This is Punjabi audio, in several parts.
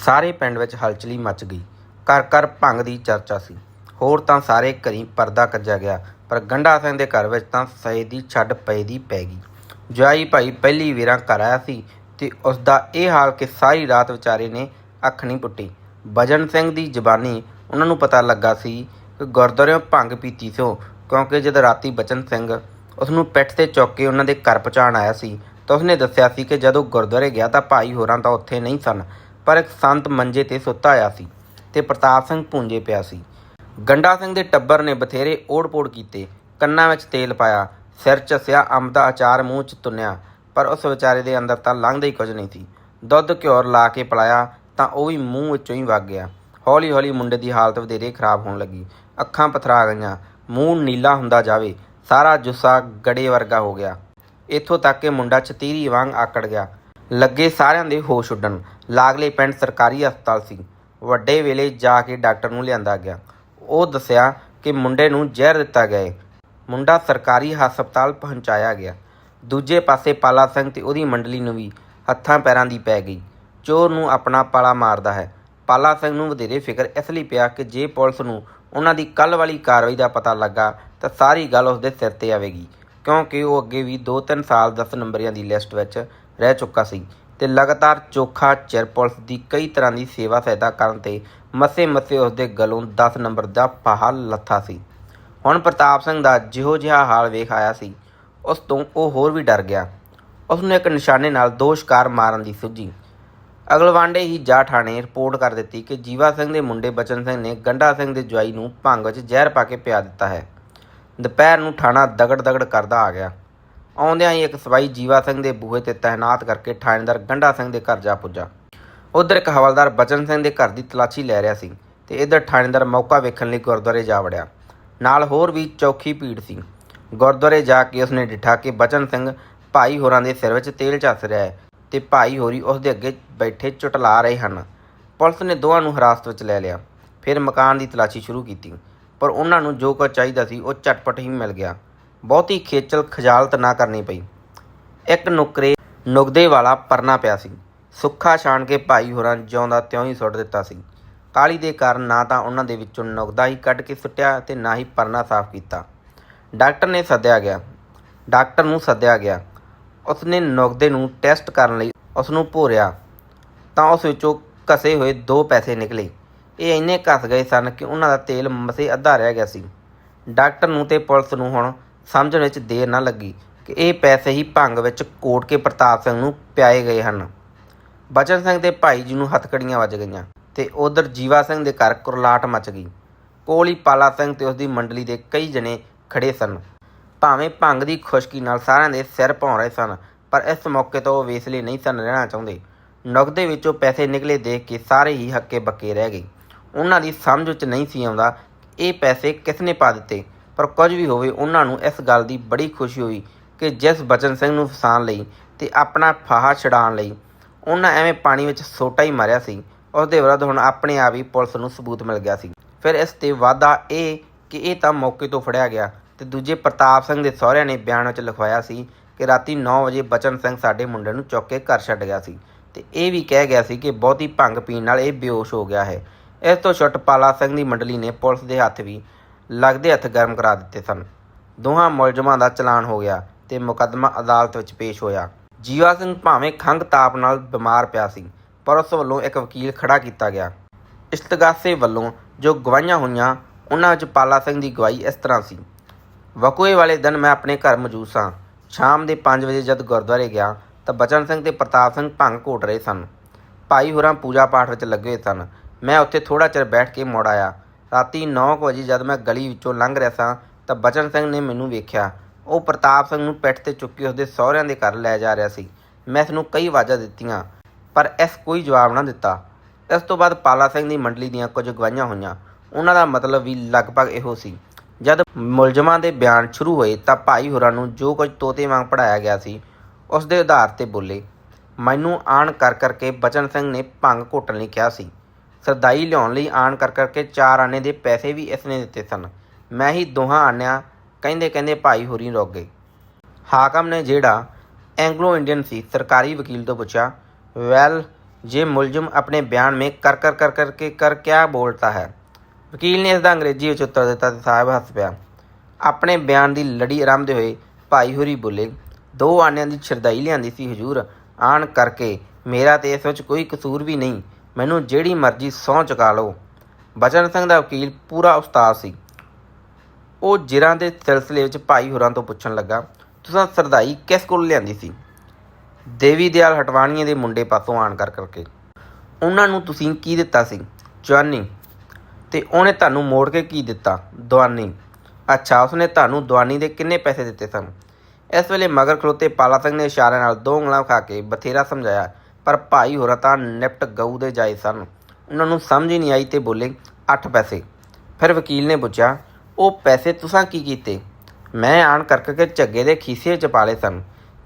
ਸਾਰੇ ਪਿੰਡ ਵਿੱਚ ਹਲਚਲੀ ਮਚ ਗਈ। ਘਰ ਘਰ ਭੰਗ ਦੀ ਚਰਚਾ ਸੀ। ਹੋਰ ਤਾਂ ਸਾਰੇ ਘਰੀ ਪਰਦਾ ਕੱਜਿਆ ਗਿਆ, ਪਰ ਗੰਡਾ ਸਿੰਘ ਦੇ ਘਰ ਵਿੱਚ ਤਾਂ ਸਏ ਦੀ ਛੱਡ ਪਏ ਦੀ ਪੈ ਗਈ। ਜਵਾਈ ਭਾਈ ਪਹਿਲੀ ਵੀਰਾਂ ਘਰ ਆਇਆ ਸੀ ਤੇ ਉਸ ਦਾ ਇਹ ਹਾਲ ਕਿ ਸਾਰੀ ਰਾਤ ਵਿਚਾਰੇ ਨੇ ਅੱਖ ਨਹੀਂ ਪੁੱਟੀ। ਭਜਨ ਸਿੰਘ ਦੀ ਜ਼ਬਾਨੀ ਉਹਨਾਂ ਨੂੰ ਪਤਾ ਲੱਗਾ ਸੀ ਕਿ ਗੁਰਦੁਆਰਿਓਂ ਭੰਗ ਪੀਤੀ ਸੋ ਕਿਉਂਕਿ ਜਦ ਰਾਤੀ ਬਚਨ ਸਿੰਘ ਉਸ ਨੂੰ ਪਿੱਠ ਤੇ ਚੁੱਕ ਕੇ ਉਹਨਾਂ ਦੇ ਘਰ ਪਹੁੰਚਾਣ ਆਇਆ ਸੀ ਤਾਂ ਉਸਨੇ ਦੱਸਿਆ ਸੀ ਕਿ ਜਦੋਂ ਗੁਰਦੁਆਰੇ ਗਿਆ ਤਾਂ ਭਾਈ ਹੋਰਾਂ ਤਾਂ ਉੱਥੇ ਨਹੀਂ ਸਨ। ਪਰ ਇੱਕ ਸੰਤ ਮੰਜੇ ਤੇ ਸੁੱਤਾ ਆਇਆ ਸੀ ਤੇ ਪ੍ਰਤਾਪ ਸਿੰਘ ਪੂੰਜੇ ਪਿਆ ਸੀ। ਗੰਡਾ ਸਿੰਘ ਦੇ ਟੱਬਰ ਨੇ ਬਥੇਰੇ ਓੜ-ਪੋੜ ਕੀਤੇ। ਕੰਨਾਂ ਵਿੱਚ ਤੇਲ ਪਾਇਆ, ਸਿਰ ਚੱਸਿਆ ਅੰਬ ਦਾ ਅਚਾਰ ਮੂੰਹ 'ਚ ਤੁੰਨਿਆ ਪਰ ਉਸ ਵਿਚਾਰੇ ਦੇ ਅੰਦਰ ਤਾਂ ਲੰਘਦਾ ਹੀ ਕੁਝ ਨਹੀਂ ਸੀ। ਦੁੱਧ ਘਿਓਰ ਲਾ ਕੇ ਪਿਲਾਇਆ ਤਾਂ ਉਹ ਵੀ ਮੂੰਹ ਵਿੱਚੋਂ ਹੀ ਵਗ ਗਿਆ। ਹੌਲੀ-ਹੌਲੀ ਮੁੰਡੇ ਦੀ ਹਾਲਤ ਵਧੇਰੇ ਖਰਾਬ ਹੋਣ ਲੱਗੀ। ਅੱਖਾਂ ਪਥਰਾ ਗਈਆਂ, ਮੂੰਹ ਨੀਲਾ ਹੁੰਦਾ ਜਾਵੇ, ਸਾਰਾ ਜੁੱਸਾ ਗੜੇ ਵਰਗਾ ਹੋ ਗਿਆ। ਇੱਥੋਂ ਤੱਕ ਕਿ ਮੁੰਡਾ ਚਤੀਰੀ ਵਾਂਗ ਆਕੜ ਗਿਆ। ਲੱਗੇ ਸਾਰਿਆਂ ਦੇ ਹੋਸ਼ ਉੱਡਣ। ਲਾਗਲੇ ਪਿੰਡ ਸਰਕਾਰੀ ਹਸਪਤਾਲ ਸੀ। ਵੱਡੇ ਵੇਲੇ ਜਾ ਕੇ ਡਾਕਟਰ ਨੂੰ ਲਿਆਂਦਾ ਗਿਆ। ਉਹ ਦੱਸਿਆ ਕਿ ਮੁੰਡੇ ਨੂੰ ਜ਼ਹਿਰ ਦਿੱਤਾ ਗਿਆ ਹੈ। ਮੁੰਡਾ ਸਰਕਾਰੀ ਹਸਪਤਾਲ ਪਹੁੰਚਾਇਆ ਗਿਆ। ਦੂਜੇ ਪਾਸੇ ਪਾਲਾ ਸਿੰਘ ਤੇ ਉਹਦੀ ਮੰਡਲੀ ਨੂੰ ਵੀ ਹੱਥਾਂ ਪੈਰਾਂ ਦੀ ਪੈ ਗਈ। ਚੋਰ ਨੂੰ ਆਪਣਾ ਪਾਲਾ ਮਾਰਦਾ ਹੈ। ਪਾਲਾ ਸਿੰਘ ਨੂੰ ਵਧੇਰੇ ਫਿਕਰ ਇਸ ਲਈ ਪਿਆ ਕਿ ਜੇ ਪੁਲਿਸ ਨੂੰ ਉਹਨਾਂ ਦੀ ਕੱਲ ਵਾਲੀ ਕਾਰਵਾਈ ਦਾ ਪਤਾ ਲੱਗਾ ਤਾਂ ਸਾਰੀ ਗੱਲ ਉਸਦੇ ਸਿਰ ਤੇ ਆਵੇਗੀ। ਕਿਉਂਕਿ ਉਹ ਅੱਗੇ ਵੀ 2-3 ਸਾਲ 10 ਨੰਬਰੀਆਂ ਦੀ ਲਿਸਟ ਵਿੱਚ ਰਹਿ ਚੁੱਕਾ ਸੀ। ਤੇ ਲਗਾਤਾਰ ਚੋਖਾ ਚਿਰ ਪੁਲਿਸ ਦੀ ਕਈ ਤਰ੍ਹਾਂ ਦੀ ਸੇਵਾ ਸਹਾਇਤਾ ਕਰਨ ਤੇ ਮਸੇ ਮਸੇ ਉਸਦੇ ਗਲੋਂ 10 ਨੰਬਰ ਦਾ ਫਾਹਾ ਲੱਥਾ ਸੀ। ਹੁਣ ਪ੍ਰਤਾਪ ਸਿੰਘ ਦਾ ਜਿਹੋ ਜਿਹਾ ਹਾਲ ਵੇਖ ਆਇਆ ਸੀ, ਉਸ ਤੋਂ ਉਹ ਹੋਰ ਵੀ ਡਰ ਗਿਆ। ਉਸ ਨੂੰ ਇੱਕ ਨਿਸ਼ਾਨੇ ਨਾਲ ਦੋ ਸ਼ਿਕਾਰ ਮਾਰਨ ਦੀ ਸੁੱਝੀ। ਅਗਲਵਾਂਡੇ ਹੀ ਜਾ ਠਾਣੇ ਰਿਪੋਰਟ ਕਰ ਦਿੱਤੀ ਕਿ ਜੀਵਾ ਸਿੰਘ ਦੇ ਮੁੰਡੇ ਬਚਨ ਸਿੰਘ ਨੇ ਗੰਡਾ ਸਿੰਘ ਦੇ ਜਵਾਈ ਨੂੰ ਭੰਗ ਵਿੱਚ ਜ਼ਹਿਰ ਪਾ ਕੇ ਪਿਆ ਦਿੱਤਾ ਹੈ। ਦੁਪਹਿਰ ਨੂੰ ਠਾਣਾ ਦਗੜ ਦਗੜ ਕਰਦਾ ਆ ਗਿਆ। ਆਉਂਦਿਆਂ ਹੀ ਇੱਕ ਸਵਾਈ ਜੀਵਾ ਸਿੰਘ ਦੇ ਬੂਹੇ ਤੇ ਤਾਇਨਾਤ ਕਰਕੇ ਥਾਣੇਦਾਰ ਗੰਡਾ ਸਿੰਘ ਦੇ ਘਰ ਜਾ ਪੁੱਜਾ। ਉਧਰ ਇੱਕ ਹਵਲਦਾਰ ਬਚਨ ਸਿੰਘ ਦੇ ਘਰ ਦੀ ਤਲਾਸ਼ੀ ਲੈ ਰਿਹਾ ਸੀ ਤੇ ਇਧਰ ਥਾਣੇਦਾਰ ਮੌਕਾ ਵੇਖਣ ਲਈ ਗੁਰਦੁਆਰੇ ਜਾ ਵੜਿਆ। ਨਾਲ ਹੋਰ ਵੀ ਚੌਖੀ ਭੀੜ ਸੀ। ਗੁਰਦੁਆਰੇ ਜਾ ਕੇ ਉਸਨੇ ਡਿਠਾ ਕਿ ਬਚਨ ਸਿੰਘ ਭਾਈ ਹੋਰਾਂ ਦੇ ਸਿਰ ਵਿੱਚ ਤੇਲ ਚੱਸ ਰਿਹਾ ਹੈ ਤੇ ਭਾਈ ਹੋਰੀ ਉਸ ਦੇ ਅੱਗੇ ਬੈਠੇ ਚੁਟਲਾ ਰਹੇ ਹਨ। ਪੁਲਿਸ ਨੇ ਦੋਵਾਂ ਨੂੰ ਹਿਰਾਸਤ ਵਿੱਚ ਲੈ ਲਿਆ। ਫਿਰ ਮਕਾਨ ਦੀ ਤਲਾਸ਼ੀ ਸ਼ੁਰੂ ਕੀਤੀ। ਪਰ ਉਹਨਾਂ ਨੂੰ ਜੋ ਕੁਝ ਚਾਹੀਦਾ ਸੀ ਉਹ ਝਟਪਟ ਹੀ ਮਿਲ ਗਿਆ। ਬਹੁਤੀ ਖੇਚਲ ਖਜਾਲਤ ਨਾ ਕਰਨੀ ਪਈ। ਇੱਕ ਨੁਕਰੇ ਨੁਗਦੇ ਵਾਲਾ ਪਰਨਾ ਪਿਆ ਸੀ। ਸੁੱਖਾ ਛਾਣ ਕੇ ਭਾਈ ਹੋਰਾਂ ਜਿਉਂਦਾ ਤਿਉਂ ਹੀ ਸੁੱਟ ਦਿੱਤਾ ਸੀ। ਕਾਲੀ ਦੇ ਕਾਰਨ ਨਾ ਤਾਂ ਉਹਨਾਂ ਦੇ ਵਿੱਚੋਂ ਨੁਗਦਾ ਹੀ ਕੱਢ ਕੇ ਸੁੱਟਿਆ ਤੇ ਨਾ ਹੀ ਪਰਨਾ ਸਾਫ਼ ਕੀਤਾ। ਡਾਕਟਰ ਨੇ ਸੱਦਿਆ ਗਿਆ। ਡਾਕਟਰ ਨੂੰ ਸੱਦਿਆ ਗਿਆ। ਉਸਨੇ ਨੁਗਦੇ ਨੂੰ ਟੈਸਟ ਕਰਨ ਲਈ ਉਸ ਨੂੰ ਭੋਰਿਆ। ਤਾਂ ਉਸ ਵਿੱਚੋਂ ਕਸੇ ਹੋਏ ਦੋ ਪੈਸੇ ਨਿਕਲੇ। ਇਹ ਇੰਨੇ ਘਸ ਗਏ ਸਨ ਕਿ ਉਹਨਾਂ ਦਾ ਤੇਲ ਮਸੇ ਅੱਧਾ ਰਹਿ ਗਿਆ ਸੀ। ਡਾਕਟਰ ਨੂੰ ਤੇ ਪੁਲਿਸ ਨੂੰ ਹੁਣ ਸਮਝਣ ਵਿੱਚ ਦੇਰ ਨਾ ਲੱਗੀ ਕਿ ਇਹ ਪੈਸੇ ਹੀ ਭੰਗ ਵਿੱਚ ਕੋਟ ਕੇ ਪ੍ਰਤਾਪ ਸਿੰਘ ਨੂੰ ਪਿਆਏ ਗਏ ਹਨ। ਬਚਨ ਸਿੰਘ ਦੇ ਭਾਈ ਜੀ ਨੂੰ ਹੱਥਕੜੀਆਂ ਵੱਜ ਗਈਆਂ ਤੇ ਉਧਰ ਜੀਵਾ ਸਿੰਘ ਦੇ ਘਰ ਕੁਰਲਾਟ ਮਚ ਗਈ। ਕੋਲ ਹੀ ਪਾਲਾ ਸਿੰਘ ਤੇ ਉਸ ਦੀ ਮੰਡਲੀ ਦੇ ਕਈ ਜਣੇ ਖੜੇ ਸਨ। ਭਾਵੇਂ ਭੰਗ ਦੀ ਖੁਸ਼ਕੀ ਨਾਲ ਸਾਰਿਆਂ ਦੇ ਸਿਰ ਭੌਂ ਰਹੇ ਸਨ, ਪਰ ਇਸ ਮੌਕੇ ਤੋਂ ਉਹ ਵੇਸਲੇ ਨਹੀਂ ਸਨ ਰਹਿਣਾ ਚਾਹੁੰਦੇ। ਨਗਦੇ ਵਿੱਚੋਂ ਪੈਸੇ ਨਿਕਲੇ ਦੇਖ ਕੇ ਸਾਰੇ ਹੀ ਹੱਕੇ ਬੱਕੇ ਰਹਿ ਗਏ। ਉਹਨਾਂ ਦੀ ਸਮਝ ਵਿੱਚ ਨਹੀਂ ਸੀ ਆਉਂਦਾ ਇਹ ਪੈਸੇ ਕਿਸ ਨੇ ਪਾ ਦਿੱਤੇ। ਪਰ ਕੁਝ ਵੀ ਹੋਵੇ, ਉਹਨਾਂ ਨੂੰ ਇਸ ਗੱਲ ਦੀ ਬੜੀ ਖੁਸ਼ੀ ਹੋਈ ਕਿ ਜਿਸ ਬਚਨ ਸਿੰਘ ਨੂੰ ਫਸਾਉਣ ਲਈ ਤੇ ਆਪਣਾ ਫਾਹਾ ਛਡਾਉਣ ਲਈ ਉਹਨਾਂ ਐਵੇਂ ਪਾਣੀ ਵਿੱਚ ਸੋਟਾ ਹੀ ਮਾਰਿਆ ਸੀ। ਉਸ ਦੇ ਵਿਰੁੱਧ ਹੁਣ ਆਪਣੇ ਆਪ ਹੀ ਪੁਲਿਸ ਨੂੰ ਸਬੂਤ ਮਿਲ ਗਿਆ ਸੀ। ਫਿਰ ਇਸ ਤੇ ਵਾਧਾ ਇਹ ਕਿ ਇਹ ਤਾਂ ਮੌਕੇ ਤੋਂ ਫੜਿਆ ਗਿਆ ਤੇ ਦੂਜੇ ਪ੍ਰਤਾਪ ਸਿੰਘ ਦੇ ਸਹੁਰਿਆਂ ਨੇ ਬਿਆਨ ਵਿੱਚ ਲਿਖਵਾਇਆ ਸੀ ਕਿ ਰਾਤੀ 9 ਵਜੇ ਬਚਨ ਸਿੰਘ ਸਾਡੇ ਮੁੰਡੇ ਨੂੰ ਚੁੱਕ ਕੇ ਘਰ ਛੱਡ ਗਿਆ ਸੀ ਤੇ ਇਹ ਵੀ ਕਹਿ ਗਿਆ ਸੀ ਕਿ ਬਹੁਤੀ ਭੰਗ ਪੀਣ ਨਾਲ ਇਹ ਬੇਹੋਸ਼ ਹੋ ਗਿਆ ਹੈ। ਇਸ ਤੋਂ ਛੁੱਟ ਪਾਲਾ ਸਿੰਘ ਦੀ ਮੰਡਲੀ ਨੇ ਪੁਲਿਸ ਦੇ ਹੱਥ ਵੀ ਲੱਗਦੇ ਹੱਥ ਗਰਮ ਕਰਾ ਦਿੱਤੇ ਸਨ। ਦੋਹਾਂ ਮੁਲਜ਼ਮਾਂ ਦਾ ਚਲਾਨ ਹੋ ਗਿਆ ਤੇ ਮੁਕੱਦਮਾ ਅਦਾਲਤ ਵਿੱਚ ਪੇਸ਼ ਹੋਇਆ। ਜੀਵਾ ਸਿੰਘ ਭਾਵੇਂ ਖੰਘ ਤਾਪ ਨਾਲ ਬਿਮਾਰ ਪਿਆ ਸੀ, ਪਰ ਉਸ ਵੱਲੋਂ ਇੱਕ ਵਕੀਲ ਖੜਾ ਕੀਤਾ ਗਿਆ। ਇਸਤਗਾਸੇ ਵੱਲੋਂ ਜੋ ਗਵਾਹੀਆਂ ਹੋਈਆਂ, ਉਹਨਾਂ ਵਿੱਚ ਪਾਲਾ ਸਿੰਘ ਦੀ ਗਵਾਹੀ ਇਸ ਤਰ੍ਹਾਂ ਸੀ। ਵਕੂਏ ਵਾਲੇ ਦਿਨ ਮੈਂ ਆਪਣੇ ਘਰ ਮੌਜੂਦ ਸਾਂ। ਸ਼ਾਮ ਦੇ 5 ਵਜੇ ਜਦ ਗੁਰਦੁਆਰੇ ਗਿਆ, ਤਾਂ ਬਚਨ ਸਿੰਘ ਤੇ ਪ੍ਰਤਾਪ ਸਿੰਘ ਭੰਗ ਘੋਟ ਰਹੇ ਸਨ। ਭਾਈ ਹੋਰਾਂ ਪੂਜਾ ਪਾਠ ਵਿੱਚ ਲੱਗੇ ਸਨ। ਮੈਂ ਉੱਥੇ ਥੋੜਾ ਚਿਰ ਬੈਠ ਕੇ ਮੁੜ ਆਇਆ। ਰਾਤੀ 9 ਵਜੇ ਜਦ ਮੈਂ ਗਲੀ ਵਿੱਚੋਂ ਲੰਘ ਰਿਹਾ ਸਾਂ, ਤਾਂ ਬਚਨ ਸਿੰਘ ਨੇ ਮੈਨੂੰ ਵੇਖਿਆ। ਉਹ ਪ੍ਰਤਾਪ ਸਿੰਘ ਨੂੰ ਪਿੱਠ ਤੇ ਚੁੱਕੀ ਉਸਦੇ ਸਹੁਰਿਆਂ ਦੇ ਘਰ ਲੈ ਜਾ ਰਿਹਾ ਸੀ। ਮੈਂ ਇਸ ਨੂੰ ਕਈ ਆਵਾਜ਼ਾਂ ਦਿੱਤੀਆਂ, ਪਰ ਇਸ ਕੋਈ ਜਵਾਬ ਨਾ ਦਿੱਤਾ। ਇਸ ਤੋਂ ਬਾਅਦ ਪਾਲਾ ਸਿੰਘ ਦੀ ਮੰਡਲੀ ਦੀਆਂ ਕੁਝ ਗਵਾਹੀਆਂ ਹੋਈਆਂ। ਉਹਨਾਂ ਦਾ ਮਤਲਬ ਵੀ ਲਗਭਗ ਇਹੋ ਸੀ। ਜਦ ਮੁਲਜ਼ਮਾਂ ਦੇ ਬਿਆਨ ਸ਼ੁਰੂ ਹੋਏ, ਤਾਂ ਭਾਈ ਹੋਰਾਂ ਨੂੰ ਜੋ ਕੁਝ ਤੋਤੇ ਵਾਂਗ ਪੜਾਇਆ ਗਿਆ ਸੀ ਉਸ ਦੇ ਆਧਾਰ ਤੇ ਬੋਲੇ, ਮੈਨੂੰ ਆਣ ਕਰ ਕਰਕੇ ਬਚਨ ਸਿੰਘ ਨੇ ਭੰਗ ਘੋਟਣ ਲਈ ਕਿਹਾ ਸੀ। ਸਰਦਾਈ ਲਿਆਉਣ ਲਈ ਆਣ ਕਰ ਕਰਕੇ ਚਾਰ ਆਨੇ ਦੇ ਪੈਸੇ ਵੀ ਇਸ ਨੇ ਦਿੱਤੇ ਸਨ। ਮੈਂ ਹੀ ਦੋਹਾਂ ਆਨਿਆਂ ਕਹਿੰਦੇ ਕਹਿੰਦੇ ਭਾਈ ਹੋਰੀ ਰੁਕ ਗਏ। ਹਾਕਮ ਨੇ ਜਿਹੜਾ ਐਂਗਲੋ ਇੰਡੀਅਨ ਸੀ, ਸਰਕਾਰੀ ਵਕੀਲ ਤੋਂ ਪੁੱਛਿਆ, ਵੈਲ, ਜੇ ਮੁਲਜ਼ਮ ਆਪਣੇ ਬਿਆਨ ਮੇਂ ਕਰ ਕਰ ਕਰ ਕਰਕੇ ਕਰ ਕਿਆ ਬੋਲਤਾ ਹੈ? ਵਕੀਲ ਨੇ ਇਸ ਦਾ ਅੰਗਰੇਜ਼ੀ ਵਿੱਚ ਉੱਤਰ ਦਿੱਤਾ ਤੇ ਸਾਹਿਬ ਹੱਸ ਪਿਆ। ਆਪਣੇ ਬਿਆਨ ਦੀ ਲੜੀ ਆਰੰਭਦੇ ਹੋਏ ਭਾਈ ਹੋਰੀ ਬੋਲੇ, ਦੋ ਆਨਿਆਂ ਦੀ ਛਰਦਾਈ ਲਿਆਂਦੀ ਸੀ, ਹਜੂਰ। ਆਣ ਕਰਕੇ ਮੇਰਾ ਤੇ ਇਸ ਵਿੱਚ ਕੋਈ ਕਸੂਰ ਵੀ ਨਹੀਂ। ਮੈਨੂੰ ਜਿਹੜੀ ਮਰਜ਼ੀ ਸਹੁੰ ਚੁਕਾ ਲਓ। ਬਚਨ ਸਿੰਘ ਦਾ ਵਕੀਲ ਪੂਰਾ ਉਸਤਾਦ ਸੀ। ਉਹ ਜਿਰਾਂ ਦੇ ਸਿਲਸਿਲੇ ਵਿੱਚ ਭਾਈ ਹੋਰਾਂ ਤੋਂ ਪੁੱਛਣ ਲੱਗਾ, ਤੁਸੀਂ ਸਰਦਾਈ ਕਿਸ ਕੋਲ ਲਿਆਂਦੀ ਸੀ? ਦੇਵੀ ਦਿਆਲ ਹਟਵਾਣੀਏ ਦੇ ਮੁੰਡੇ ਪਾਸੋਂ ਆਣ ਕਰ ਕਰਕੇ, ਉਹਨਾਂ ਨੂੰ ਤੁਸੀਂ ਕੀ ਦਿੱਤਾ ਸੀ? ਜਵਾਨੀ। ਤੇ ਉਹਨੇ ਤੁਹਾਨੂੰ ਮੋੜ ਕੇ ਕੀ ਦਿੱਤਾ? ਦਵਾਨੀ। ਅੱਛਾ, ਉਸਨੇ ਤੁਹਾਨੂੰ ਦਵਾਨੀ ਦੇ ਕਿੰਨੇ ਪੈਸੇ ਦਿੱਤੇ ਸਨ? ਇਸ ਵੇਲੇ ਮਗਰ ਖਲੋਤੇ ਪਾਲਾ ਸਿੰਘ ਨੇ ਇਸ਼ਾਰੇ ਨਾਲ ਦੋ ਉਂਗਲਾਂ ਖਾ ਕੇ ਬਥੇਰਾ ਸਮਝਾਇਆ ਪਰ ਭਾਈ ਹੋਰਾਂ ਤਾਂ ਨਿਪਟ ਗਊ ਦੇ ਜਾਏ ਸਨ। ਉਹਨਾਂ ਨੂੰ ਸਮਝ ਹੀ ਨਹੀਂ ਆਈ ਤੇ ਬੋਲੇ 8 ਪੈਸੇ। ਫਿਰ ਵਕੀਲ ਨੇ ਪੁੱਛਿਆ, ਉਹ ਪੈਸੇ ਤੁਸੀਂ ਕੀ ਕੀਤੇ? ਮੈਂ ਆਣ ਕਰ ਕੇ ਝੱਗੇ ਦੇ ਖੀਸੇ 'ਚ ਪਾ ਲਏ ਸਨ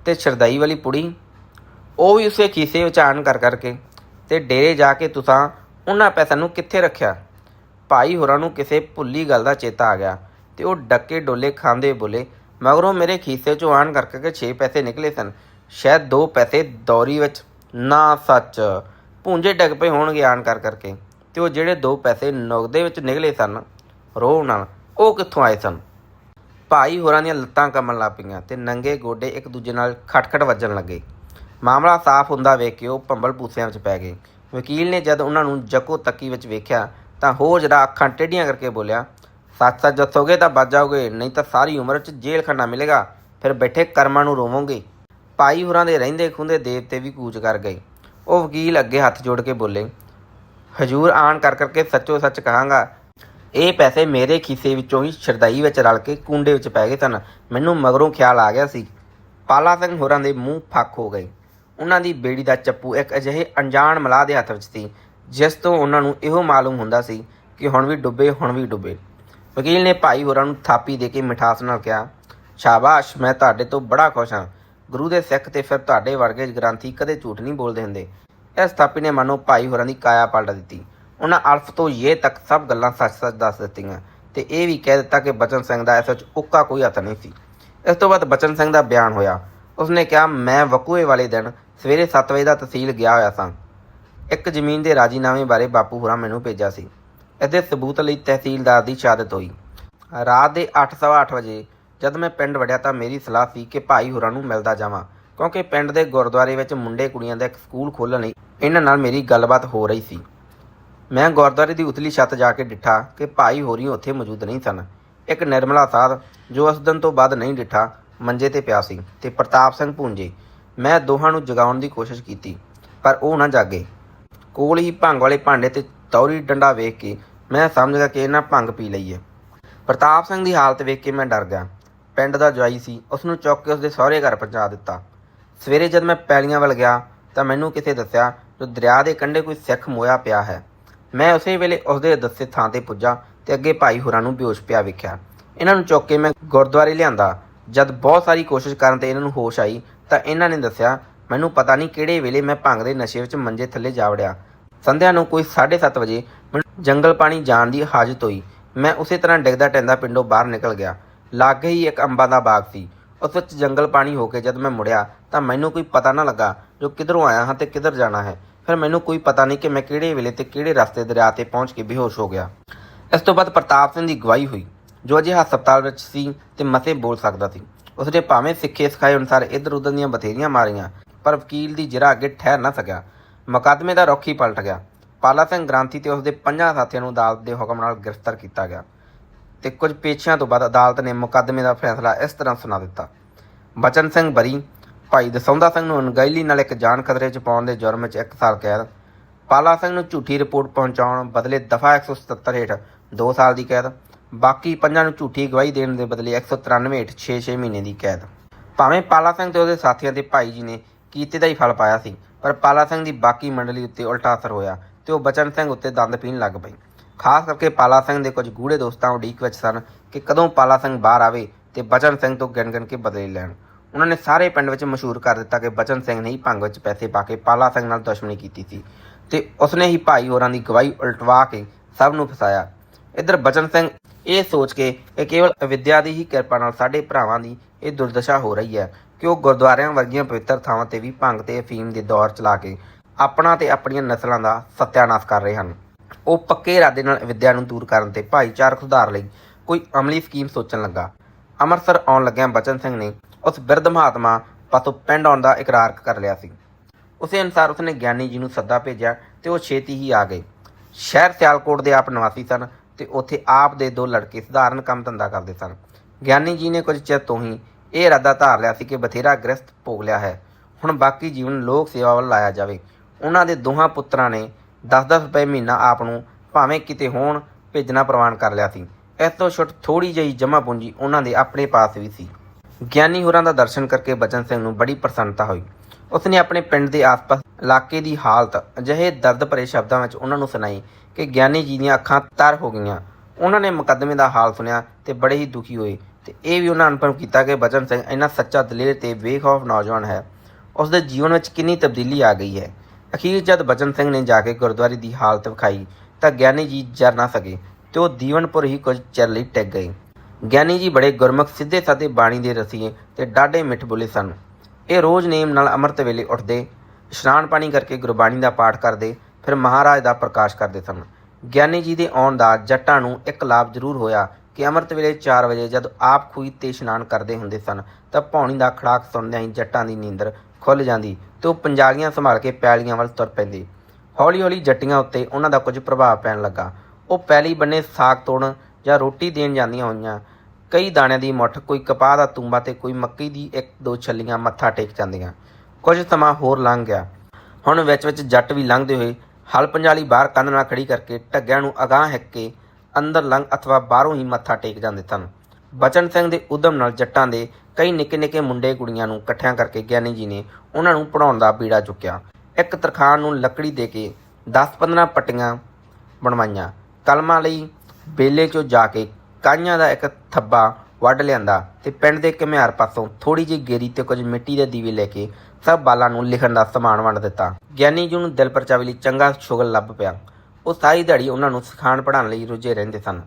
ਤੇ ਸ਼ਰਦਾਈ ਵਾਲੀ ਪੁੜੀ, ਉਹ ਵੀ ਉਸੇ ਖੀਸੇ ਵਿੱਚ ਆਣ ਕਰ ਕਰਕੇ ਤੇ ਡੇਰੇ ਜਾ ਕੇ ਤੁਸੀਂ ਉਹਨਾਂ ਪੈਸਿਆਂ ਨੂੰ ਕਿੱਥੇ ਰੱਖਿਆ? ਭਾਈ ਹੋਰਾਂ ਨੂੰ ਕਿਸੇ ਭੁੱਲੀ ਗੱਲ ਦਾ ਚੇਤਾ ਆ ਗਿਆ ਤੇ ਉਹ ਡੱਕੇ ਡੋਲੇ ਖਾਂਦੇ ਬੋਲੇ, ਮਗਰੋਂ ਮੇਰੇ ਖੀਸੇ ਚੋਂ ਆਣ ਕਰਕੇ ਕੇ 6 ਪੈਸੇ ਨਿਕਲੇ ਸਨ, ਸ਼ਾਇਦ ਦੋ ਪੈਸੇ ਦੌਰੀ ਵਿੱਚ। ਨਾ ਸੱਚ। ਭੁੰਜੇ ਡੱਗ ਪਏ ਹੋਣਗੇ ਆਣ ਕਰ ਕਰਕੇ। ਤੇ ਉਹ ਜਿਹੜੇ ਦੋ ਪੈਸੇ ਨਗਦੇ ਵਿੱਚ ਨਿਕਲੇ ਸਨ, ਰੋਹ ਨਾਲ, ਉਹ ਕਿੱਥੋਂ ਆਏ ਸਨ? ਭਾਈ ਹੋਰਾਂ ਦੀਆਂ ਲੱਤਾਂ ਕੰਮਣ ਲੱਗ ਪਈਆਂ ਤੇ ਨੰਗੇ ਗੋਡੇ ਇੱਕ ਦੂਜੇ ਨਾਲ ਖਟਖਟ ਵੱਜਣ ਲੱਗੇ। ਮਾਮਲਾ ਸਾਫ਼ ਹੁੰਦਾ ਵੇਖ ਕੇ ਉਹ ਭੰਬਲ ਪੂਸਿਆਂ ਵਿੱਚ ਪੈ ਗਏ। ਵਕੀਲ ਨੇ ਜਦ ਉਹਨਾਂ ਨੂੰ ਜੱਕੋ ਤੱਕੀ ਵਿੱਚ ਵੇਖਿਆ ਤਾਂ ਹੋ ਜਰਾ ਅੱਖਾਂ ਟੇਢੀਆਂ ਕਰਕੇ ਬੋਲਿਆ ਸੱਚ ਸੱਚ ਦੱਸੋਗੇ ਤਾਂ ਬਚ ਜਾਓਗੇ, ਨਹੀਂ ਤਾਂ ਸਾਰੀ ਉਮਰ ਵਿੱਚ ਜੇਲ੍ਹ ਖੰਡਾ ਮਿਲੇਗਾ, ਫਿਰ ਬੈਠੇ ਕਰਮਾਂ ਨੂੰ ਰੋਵੋਗੇ। ਭਾਈ ਹੋਰਾਂ ਦੇ ਰਹਿੰਦੇ ਖੁੰਦੇ ਦੇਵਤੇ ਵੀ ਕੂਚ ਕਰ ਗਏ। ਉਹ ਵਕੀਲ ਅੱਗੇ ਹੱਥ ਜੋੜ ਕੇ ਬੋਲੇ, ਹਜੂਰ ਆਣ ਕਰ ਕਰਕੇ ਸੱਚੋ ਸੱਚ ਕਹਾਂਗਾ, ਇਹ ਪੈਸੇ ਮੇਰੇ ਖੀਸੇ ਵਿੱਚੋਂ ਹੀ ਸ਼ਰਦਾਈ ਵਿੱਚ ਰਲ ਕੇ ਕੁੰਡੇ ਵਿੱਚ ਪੈ ਗਏ ਸਨ। ਮੈਨੂੰ ਮਗਰੋਂ ਖਿਆਲ ਆ ਗਿਆ ਸੀ। ਪਾਲਾ ਸਿੰਘ ਹੋਰਾਂ ਦੇ ਮੂੰਹ ਫੱਕ ਹੋ ਗਏ। ਉਹਨਾਂ ਦੀ ਬੇੜੀ ਦਾ ਚੱਪੂ ਇੱਕ ਅਜਿਹੇ ਅਣਜਾਣ ਮਲਾਹ ਦੇ ਹੱਥ ਵਿੱਚ ਸੀ, ਜਿਸ ਤੋਂ ਉਹਨਾਂ ਨੂੰ ਇਹੋ ਮਾਲੂਮ ਹੁੰਦਾ ਸੀ ਕਿ ਹੁਣ ਵੀ ਡੁੱਬੇ, ਹੁਣ ਵੀ ਡੁੱਬੇ। ਵਕੀਲ ਨੇ ਭਾਈ ਹੋਰਾਂ ਨੂੰ ਥਾਪੀ ਦੇ ਕੇ ਮਿਠਾਸ ਨਾਲ ਕਿਹਾ, ਸ਼ਾਬਾਸ਼, ਮੈਂ ਤੁਹਾਡੇ ਤੋਂ ਬੜਾ ਖੁਸ਼ ਹਾਂ। ਗੁਰੂ ਦੇ ਸਿੱਖ ਤੇ ਫਿਰ ਤੁਹਾਡੇ ਵਰਗੇ ਗ੍ਰੰਥੀ ਕਦੇ ਝੂਠ ਨਹੀਂ ਬੋਲਦੇ ਹੁੰਦੇ। ਇਸ ਥਾਪੀ ਨੇ ਮਨੋਂ ਭਾਈ ਹੋਰਾਂ ਦੀ ਕਾਇਆ ਪਲਟ ਦਿੱਤੀ। ਉਹਨਾਂ ਅਲਫ ਤੋਂ ਇਹ ਤੱਕ ਸਭ ਗੱਲਾਂ ਸੱਚ-ਸੱਚ ਦੱਸ ਦਿੱਤੀਆਂ ਤੇ ਇਹ ਵੀ ਕਹਿ ਦਿੱਤਾ ਕਿ ਬਚਨ ਸਿੰਘ ਦਾ ਇਸ ਵਿੱਚ ਉੱਕਾ ਕੋਈ ਹੱਥ ਨਹੀਂ ਸੀ। ਇਸ ਤੋਂ ਬਾਅਦ ਬਚਨ ਸਿੰਘ ਦਾ ਬਿਆਨ ਹੋਇਆ। ਉਸਨੇ ਕਿਹਾ, ਮੈਂ ਵਕੂਏ ਵਾਲੇ ਦਿਨ ਸਵੇਰੇ 7 ਵਜੇ ਦਾ ਤਹਿਸੀਲ ਗਿਆ ਹੋਇਆ ਸਾਂ। ਇੱਕ ਜ਼ਮੀਨ ਦੇ ਰਾਜੀਨਾਮੇ ਬਾਰੇ ਬਾਪੂ ਹੋਰਾਂ ਮੈਨੂੰ ਭੇਜਿਆ ਸੀ। ਇਹਦੇ ਸਬੂਤ ਲਈ ਤਹਿਸੀਲਦਾਰ ਦੀ ਸ਼ਹਾਦਤ ਹੋਈ। ਰਾਤ ਦੇ 8:30 ਵਜੇ ਜਦ ਮੈਂ ਪਿੰਡ ਵੜਿਆ ਤਾਂ ਮੇਰੀ ਸਲਾਹ ਸੀ ਕਿ ਭਾਈ ਹੋਰਾਂ ਨੂੰ ਮਿਲਦਾ ਜਾਵਾਂ, ਕਿਉਂਕਿ ਪਿੰਡ ਦੇ ਗੁਰਦੁਆਰੇ ਵਿੱਚ ਮੁੰਡੇ ਕੁੜੀਆਂ ਦਾ ਇੱਕ ਸਕੂਲ ਖੋਲ੍ਹਣ ਲਈ ਇਹਨਾਂ ਨਾਲ ਮੇਰੀ ਗੱਲਬਾਤ ਹੋ ਰਹੀ ਸੀ। ਮੈਂ ਗੁਰਦੁਆਰੇ ਦੀ ਉਤਲੀ ਛੱਤ ਜਾ ਕੇ ਡਿੱਠਾ ਕਿ ਭਾਈ ਹੋਰੀ ਉੱਥੇ ਮੌਜੂਦ ਨਹੀਂ ਸਨ। ਇੱਕ ਨਿਰਮਲਾ ਸਾਧ, ਜੋ ਉਸ ਦਿਨ ਤੋਂ ਬਾਅਦ ਨਹੀਂ ਡਿੱਠਾ, ਮੰਜੇ ਤੇ ਪਿਆ ਸੀ ਤੇ ਪ੍ਰਤਾਪ ਸਿੰਘ ਭੁੰਜੇ। ਮੈਂ ਦੋਹਾਂ ਨੂੰ ਜਗਾਉਣ ਦੀ ਕੋਸ਼ਿਸ਼ ਕੀਤੀ, ਪਰ ਉਹ ਨਾ ਜਾਗੇ। ਕੋਲ ਹੀ ਭੰਗ ਵਾਲੇ ਭਾਂਡੇ ਤੇ ਤੌਰੀ ਡੰਡਾ ਵੇਖ ਕੇ ਮੈਂ ਸਮਝ ਗਿਆ ਕਿ ਇਹਨਾਂ ਭੰਗ ਪੀ ਲਈ ਹੈ ਪ੍ਰਤਾਪ ਸਿੰਘ ਦੀ ਹਾਲਤ ਵੇਖ ਕੇ ਮੈਂ ਡਰ ਗਿਆ। ਪਿੰਡ ਦਾ ਜਵਾਈ ਸੀ ਉਸ ਨੂੰ ਚੁੱਕ ਕੇ ਉਸਦੇ ਸਹੁਰੇ ਘਰ ਪਹੁੰਚਾ ਦਿੱਤਾ। ਸਵੇਰੇ ਜਦ ਮੈਂ ਪੈਲੀਆਂ ਵੱਲ ਗਿਆ, ਤਾਂ ਮੈਨੂੰ ਕਿਸੇ ਦੱਸਿਆ, ਜੋ ਦਰਿਆ ਦੇ ਕੰਢੇ ਕੋਈ ਸਿੱਖ ਮੋਇਆ ਪਿਆ ਹੈ। ਮੈਂ ਉਸੇ ਵੇਲੇ ਉਸਦੇ ਦੱਸੇ ਥਾਂ ਤੇ ਪੁੱਜਾ ਤੇ ਅੱਗੇ ਭਾਈ ਹੋਰਾਂ ਨੂੰ ਬੇਹੋਸ਼ ਪਿਆ ਵੇਖਿਆ। ਇਹਨਾਂ ਨੂੰ ਚੁੱਕ ਕੇ ਮੈਂ ਗੁਰਦੁਆਰੇ ਲਿਆਂਦਾ। ਜਦ ਬਹੁਤ ਸਾਰੀ ਕੋਸ਼ਿਸ਼ ਕਰਨ ਤੇ ਇਹਨਾਂ ਨੂੰ ਹੋਸ਼ ਆਈ, ਤਾਂ ਇਹਨਾਂ ਨੇ ਦੱਸਿਆ, ਮੈਨੂੰ ਪਤਾ ਨਹੀਂ ਕਿਹੜੇ ਵੇਲੇ ਮੈਂ ਭੰਗ ਦੇ ਨਸ਼ੇ ਵਿੱਚ ਮੰਜੇ ਥੱਲੇ ਜਾ ਵੜਿਆ। ਸੰਧਿਆ ਨੂੰ ਕੋਈ 7:30 ਵਜੇ ਮੈਨੂੰ ਜੰਗਲ ਪਾਣੀ ਜਾਣ ਦੀ ਹਾਜ਼ਤ ਹੋਈ। ਮੈਂ ਉਸੇ ਤਰ੍ਹਾਂ ਡਿੱਗਦਾ ਟੈਂਦਾ ਪਿੰਡੋਂ ਬਾਹਰ ਨਿਕਲ ਗਿਆ। ਲਾਗੇ ਹੀ ਇੱਕ ਅੰਬਾਂ ਦਾ ਬਾਗ ਸੀ। ਉਸ ਵਿੱਚ ਜੰਗਲ ਪਾਣੀ ਹੋ ਕੇ ਜਦ ਮੈਂ ਮੁੜਿਆ ਤਾਂ ਮੈਨੂੰ ਕੋਈ ਪਤਾ ਨਾ ਲੱਗਾ ਜੋ ਕਿੱਧਰੋਂ ਆਇਆ ਹਾਂ ਤੇ ਕਿੱਧਰ ਜਾਣਾ ਹੈ। ਫਿਰ ਮੈਨੂੰ ਕੋਈ ਪਤਾ ਨਹੀਂ ਕਿ ਮੈਂ ਕਿਹੜੇ ਵੇਲੇ ਤੇ ਕਿਹੜੇ ਰਸਤੇ ਦਰਿਆ ਤੇ ਪਹੁੰਚ ਕੇ ਬੇਹੋਸ਼ ਹੋ ਗਿਆ। ਇਸ ਤੋਂ ਬਾਅਦ ਪ੍ਰਤਾਪ ਸਿੰਘ ਦੀ ਗਵਾਹੀ ਹੋਈ, ਜੋ ਅਜੇ ਹਸਪਤਾਲ ਵਿੱਚ ਸੀ ਤੇ ਮਸੇ ਬੋਲ ਸਕਦਾ ਸੀ। ਉਸਨੇ ਭਾਵੇਂ ਸਿੱਖੇ ਸਿਖਾਏ ਅਨੁਸਾਰ ਇੱਧਰ ਉੱਧਰ ਦੀਆਂ ਬਥੇਰੀਆਂ ਮਾਰੀਆਂ, ਪਰ ਵਕੀਲ ਦੀ ਜਿਰਾ ਅੱਗੇ ਠਹਿਰ ਨਾ ਸਕਿਆ। ਮੁਕੱਦਮੇ ਦਾ ਰੁੱਖ ਹੀ ਪਲਟ ਗਿਆ। ਪਾਲਾ ਸਿੰਘ ਗ੍ਰਾਂਥੀ ਤੇ ਉਸਦੇ ਪੰਜਾਂ ਸਾਥੀਆਂ ਨੂੰ ਅਦਾਲਤ ਦੇ ਹੁਕਮ ਨਾਲ ਗ੍ਰਿਫਤਾਰ ਕੀਤਾ ਗਿਆ। ਤੇ ਕੁਝ ਪੇਸ਼ੀਆਂ ਤੋਂ ਬਾਅਦ ਅਦਾਲਤ ਨੇ ਮੁਕੱਦਮੇ ਦਾ ਫੈਸਲਾ ਇਸ ਤਰ੍ਹਾਂ ਸੁਣਾ ਦਿੱਤਾ। ਬਚਨ ਸਿੰਘ ਬਰੀ, ਭਾਈ ਦਸੌਂਦਾ ਸਿੰਘ ਨੂੰ ਅਣਗਹਿਲੀ ਨਾਲ ਇੱਕ ਜਾਨ ਖਤਰੇ 'ਚ ਪਾਉਣ ਦੇ ਜੁਰਮ 'ਚ 1 ਸਾਲ ਕੈਦ, ਪਾਲਾ ਸਿੰਘ ਨੂੰ ਝੂਠੀ ਰਿਪੋਰਟ ਪਹੁੰਚਾਉਣ ਬਦਲੇ ਦਫਾ 177 ਹੇਠ 2 ਸਾਲ ਦੀ ਕੈਦ, ਬਾਕੀ ਪੰਜਾਂ ਨੂੰ ਝੂਠੀ ਗਵਾਹੀ ਦੇਣ ਦੇ ਬਦਲੇ 193 ਹੇਠ 6-6 ਮਹੀਨੇ ਦੀ ਕੈਦ। ਭਾਵੇਂ ਪਾਲਾ ਸਿੰਘ ਤੇ ਉਹਦੇ ਸਾਥੀਆਂ ਦੇ ਭਾਈ ਜੀ ਨੇ ਕੀਤੇ ਦਾ ਹੀ ਫਲ ਪਾਇਆ ਸੀ, ਪਰ ਪਾਲਾ ਸਿੰਘ ਦੀ ਬਾਕੀ ਮੰਡਲੀ ਉੱਤੇ ਉਲਟਾ ਅਸਰ ਹੋਇਆ ਤੇ ਉਹ ਬਚਨ ਸਿੰਘ ਉੱਤੇ ਦੰਦ ਪੀਣ ਲੱਗ ਪਈ। ਖਾਸ ਕਰਕੇ ਪਾਲਾ ਸਿੰਘ ਦੇ ਕੁਝ ਗੂੜੇ ਦੋਸਤਾਂ ਉਡੀਕ ਵਿੱਚ ਸਨ ਕਿ ਕਦੋਂ ਪਾਲਾ ਸਿੰਘ ਬਾਹਰ ਆਵੇ ਤੇ ਬਚਨ ਸਿੰਘ ਤੋਂ ਗਿਣ ਗਿਣ ਕੇ ਬਦਲੇ ਲੈਣ। ਉਹਨਾਂ ਨੇ ਸਾਰੇ ਪਿੰਡ ਵਿੱਚ ਮਸ਼ਹੂਰ ਕਰ ਦਿੱਤਾ ਕਿ ਬਚਨ ਸਿੰਘ ਨੇ ਹੀ ਭੰਗ ਵਿੱਚ ਪੈਸੇ ਪਾ ਕੇ ਪਾਲਾ ਸਿੰਘ ਨਾਲ ਦੁਸ਼ਮਣੀ ਕੀਤੀ ਸੀ ਤੇ ਉਸਨੇ ਹੀ ਭਾਈ ਹੋਰਾਂ ਦੀ ਗਵਾਹੀ ਉਲਟਵਾ ਕੇ ਸਭ ਨੂੰ ਫਸਾਇਆ। ਇੱਧਰ ਬਚਨ ਸਿੰਘ ਇਹ ਸੋਚ ਕੇ ਕਿ ਕੇਵਲ ਅਵਿਦਿਆ ਦੀ ਹੀ ਕਿਰਪਾ ਨਾਲ ਸਾਡੇ ਭਰਾਵਾਂ ਦੀ ਇਹ ਦੁਰਦਸ਼ਾ ਹੋ ਰਹੀ ਹੈ ਕਿ ਉਹ ਗੁਰਦੁਆਰਿਆਂ ਵਰਗੀਆਂ ਪਵਿੱਤਰ ਥਾਵਾਂ ਤੇ ਵੀ ਭੰਗ ਤੇ ਅਫੀਮ ਦੇ ਦੌਰ ਚਲਾ ਕੇ ਆਪਣਾ ਤੇ ਆਪਣੀਆਂ ਨਸਲਾਂ ਦਾ ਸਤਿਆਨਾਸ਼ ਕਰ ਰਹੇ ਹਨ। ਉਹ ਪੱਕੇ ਇਰਾਦੇ ਨਾਲ ਵਿਦਿਆ ਨੂੰ ਦੂਰ ਕਰਨ ਤੇ ਭਾਈਚਾਰਕ ਸੁਧਾਰ ਲਈ ਕੋਈ ਅਮਲੀ ਸਕੀਮ ਸੋਚਣ ਲੱਗਾ। ਅੰਮ੍ਰਿਤਸਰ ਆਉਣ ਲੱਗਿਆਂ ਬਚਨ ਸਿੰਘ ਨੇ ਉਸ ਬਿਰਧ ਮਹਾਤਮਾ ਪਾਸੋਂ ਪਿੰਡ ਆਉਣ ਦਾ ਇਕਰਾਰ ਕਰ ਲਿਆ ਸੀ। ਉਸੇ ਅਨੁਸਾਰ ਉਸਨੇ ਗਿਆਨੀ ਜੀ ਨੂੰ ਸੱਦਾ ਭੇਜਿਆ ਤੇ ਉਹ ਛੇਤੀ ਹੀ ਆ ਗਏ। ਸ਼ਹਿਰ ਸਿਆਲਕੋਟ ਦੇ ਆਪ ਨਿਵਾਸੀ ਸਨ ਤੇ ਉੱਥੇ ਆਪ ਦੇ ਦੋ ਲੜਕੇ ਸਧਾਰਨ ਕੰਮ ਧੰਦਾ ਕਰਦੇ ਸਨ। ਗਿਆਨੀ ਜੀ ਨੇ ਕੁਝ ਚਿਰ ਤੋਂ ਹੀ ਇਹ ਇਰਾਦਾ ਧਾਰ ਲਿਆ ਸੀ ਕਿ ਬਥੇਰਾ ਗ੍ਰਸਤ ਭੋਗ ਲਿਆ ਹੈ। ਹੁਣ ਬਾਕੀ ਜੀਵਨ ਲੋਕ ਸੇਵਾ ਵੱਲ ਲਾਇਆ ਜਾਵੇ। ਉਹਨਾਂ ਦੇ ਦੋਹਾਂ ਪੁੱਤਰਾਂ ਨੇ 10-10 ਰੁਪਏ ਮਹੀਨਾ ਆਪ ਨੂੰ ਭਾਵੇਂ ਕਿਤੇ ਹੋਣ, ਭੇਜਣਾ ਪ੍ਰਵਾਨ ਕਰ ਲਿਆ ਸੀ। ਇਸ ਤੋਂ ਛੁੱਟ ਥੋੜੀ ਜਿਹੀ ਜਮ੍ਹਾਂ ਪੂੰਜੀ ਉਹਨਾਂ ਦੇ ਆਪਣੇ ਪਾਸ ਵੀ ਸੀ। ਗਿਆਨੀ ਹੋਰਾਂ ਦਾ ਦਰਸ਼ਨ ਕਰਕੇ ਬਚਨ ਸਿੰਘ ਨੂੰ ਬੜੀ ਪ੍ਰਸੰਨਤਾ ਹੋਈ। ਉਸਨੇ ਆਪਣੇ ਪਿੰਡ ਦੇ ਆਸ-ਪਾਸ ਇਲਾਕੇ ਦੀ ਹਾਲਤ ਅਜਿਹੇ ਦਰਦ ਭਰੇ ਸ਼ਬਦਾਂ ਵਿੱਚ ਉਹਨਾਂ ਨੂੰ ਸੁਣਾਈ ਕਿ ਗਿਆਨੀ ਜੀ ਦੀਆਂ ਅੱਖਾਂ ਤਰ ਹੋ ਗਈਆਂ। ਉਹਨਾਂ ਨੇ ਮੁਕੱਦਮੇ ਦਾ ਹਾਲ ਸੁਣਿਆ ਤੇ ਬੜੇ ਹੀ ਦੁਖੀ ਹੋਏ ਤੇ ਇਹ ਵੀ ਉਹਨਾਂ ਅਨੁਭਵ ਕੀਤਾ ਕਿ ਬਚਨ ਸਿੰਘ ਇੰਨਾ ਸੱਚਾ ਦਲੇਰ ਤੇ ਬੇਖੌਫ ਨੌਜਵਾਨ ਹੈ। ਉਸ ਦੇ ਜੀਵਨ ਵਿੱਚ ਕਿੰਨੀ ਤਬਦੀਲੀ ਆ ਗਈ ਹੈ। ਅਖੀਰ ਜਦ ਬਚਨ ਸਿੰਘ ਨੇ ਜਾ ਕੇ ਗੁਰਦੁਆਰੇ ਦੀ ਹਾਲਤ ਵਿਖਾਈ ਤਾਂ ਗਿਆਨੀ ਜੀ ਜਰ ਨਾ ਸਕੇ ਤੇ ਉਹ ਦੀਵਨਪੁਰ ਹੀ ਕੁਝ ਚਿਰ ਲਈ ਟਿਕ ਗਏ। ਗਿਆਨੀ ਜੀ ਬੜੇ ਗੁਰਮੁਖ ਸਿੱਧੇ ਸਾਦੇ ਬਾਣੀ ਦੇ ਰਸੀਏ ਤੇ ਡਾਢੇ ਮਿੱਠ ਬੋਲੇ ਸਨ। ਇਹ ਰੋਜ਼ ਨੇਮ ਨਾਲ ਅੰਮ੍ਰਿਤ ਵੇਲੇ ਉੱਠਦੇ, ਇਸ਼ਨਾਨ ਪਾਣੀ ਕਰਕੇ ਗੁਰਬਾਣੀ ਦਾ ਪਾਠ ਕਰਦੇ, ਫਿਰ ਮਹਾਰਾਜ ਦਾ ਪ੍ਰਕਾਸ਼ ਕਰਦੇ ਸਨ। ਗਿਆਨੀ ਜੀ ਦੇ ਆਉਣ ਦਾ ਜੱਟਾਂ ਨੂੰ ਇੱਕ ਲਾਭ ਜ਼ਰੂਰ ਹੋਇਆ ਕਿ ਅੰਮ੍ਰਿਤ ਵੇਲੇ 4 ਵਜੇ ਜਦ ਆਪ ਖੂਹ ਤੇ ਇਸ਼ਨਾਨ ਕਰਦੇ ਹੁੰਦੇ ਸਨ ਤਾਂ ਪੌਣੀ ਦਾ ਖੜਾਕ ਸੁਣਦਿਆਂ ਹੀ ਜੱਟਾਂ ਦੀ ਨੀਂਦਰ ਖੁੱਲ ਜਾਂਦੀ ਤੇ ਉਹ ਪੰਜਾਲੀਆਂ ਸੰਭਾਲ ਕੇ ਪੈਲੀਆਂ ਵੱਲ ਤੁਰ ਪੈਂਦੇ। ਹੌਲੀ-ਹੌਲੀ ਜੱਟੀਆਂ ਉੱਤੇ ਉਹਨਾਂ ਦਾ ਕੁਝ ਪ੍ਰਭਾਵ ਪੈਣ ਲੱਗਾ। ਉਹ ਪੈਲੀ ਬੰਨੇ ਸਾਗ ਤੋੜਨ ਜਾਂ ਰੋਟੀ ਦੇਣ ਜਾਂਦੀਆਂ ਹੋਈਆਂ। ਕਈ ਦਾਣਿਆਂ ਦੀ ਮੁੱਠ, ਕੋਈ ਕਪਾਹ ਦਾ ਤੂੰਬਾ ਤੇ ਕੋਈ ਮੱਕੀ ਦੀ ਇੱਕ ਦੋ ਛੱਲੀਆਂ ਮੱਥਾ ਟੇਕ ਜਾਂਦੀਆਂ। ਕੁਝ ਸਮਾਂ ਹੋਰ ਲੰਘ ਗਿਆ। ਹੁਣ ਵਿੱਚ ਵਿੱਚ ਜੱਟ ਵੀ ਲੰਘਦੇ ਹੋਏ ਹਲ ਪੰਜਾਲੀ ਬਾਹਰ ਕੰਧ ਨਾਲ ਖੜੀ ਕਰਕੇ ਢੱਗਿਆਂ ਨੂੰ ਅਗਾਹ ਹੈਕ ਕੇ ਅੰਦਰ ਲੰਘ ਅਥਵਾ ਬਾਹਰੋਂ ਹੀ ਮੱਥਾ ਟੇਕ ਜਾਂਦੇ ਸਨ। ਬਚਨ ਸਿੰਘ ਦੇ ਉਦਮ ਨਾਲ ਜੱਟਾਂ ਦੇ ਕਈ ਨਿੱਕੇ ਨਿੱਕੇ ਮੁੰਡੇ ਕੁੜੀਆਂ ਨੂੰ ਇਕੱਠਿਆਂ ਕਰਕੇ ਗਿਆਨੀ ਜੀ ਨੇ ਉਹਨਾਂ ਨੂੰ ਪੜਾਉਣ ਦਾ ਬੀੜਾ ਚੁੱਕਿਆ। ਇੱਕ ਤਰਖਾਨ ਨੂੰ ਲੱਕੜੀ ਦੇ ਕੇ 10-15 ਪੱਟੀਆਂ ਬਣਵਾਈਆਂ। ਕਲਮਾਂ ਲਈ ਬੇਲੇ 'ਚੋਂ ਜਾ ਕੇ ਕਾਈਆਂ ਦਾ ਇੱਕ ਥੱਬਾ ਵੱਢ ਲਿਆਂਦਾ ਤੇ ਪਿੰਡ ਦੇ ਘਮਿਆਰ ਪਾਸੋਂ ਥੋੜੀ ਜਿਹੀ ਗੇਰੀ ਤੇ ਕੁਝ ਮਿੱਟੀ ਦੇ ਦੀਵੇ ਲੈ ਕੇ ਸਭ ਬਾਲਾਂ ਨੂੰ ਲਿਖਣ ਦਾ ਸਮਾਨ ਵੰਡ ਦਿੱਤਾ। ਗਿਆਨੀ ਜੀ ਨੂੰ ਦਿਲ ਪਰਚਾਵੇ ਲਈ ਚੰਗਾ ਸ਼ੁਗਲ ਲੱਭ ਪਿਆ। ਉਹ ਸਾਰੀ ਦਿਹਾੜੀ ਉਹਨਾਂ ਨੂੰ ਸਿਖਾਣ ਪੜ੍ਹਾਉਣ ਲਈ ਰੁੱਝੇ ਰਹਿੰਦੇ ਸਨ।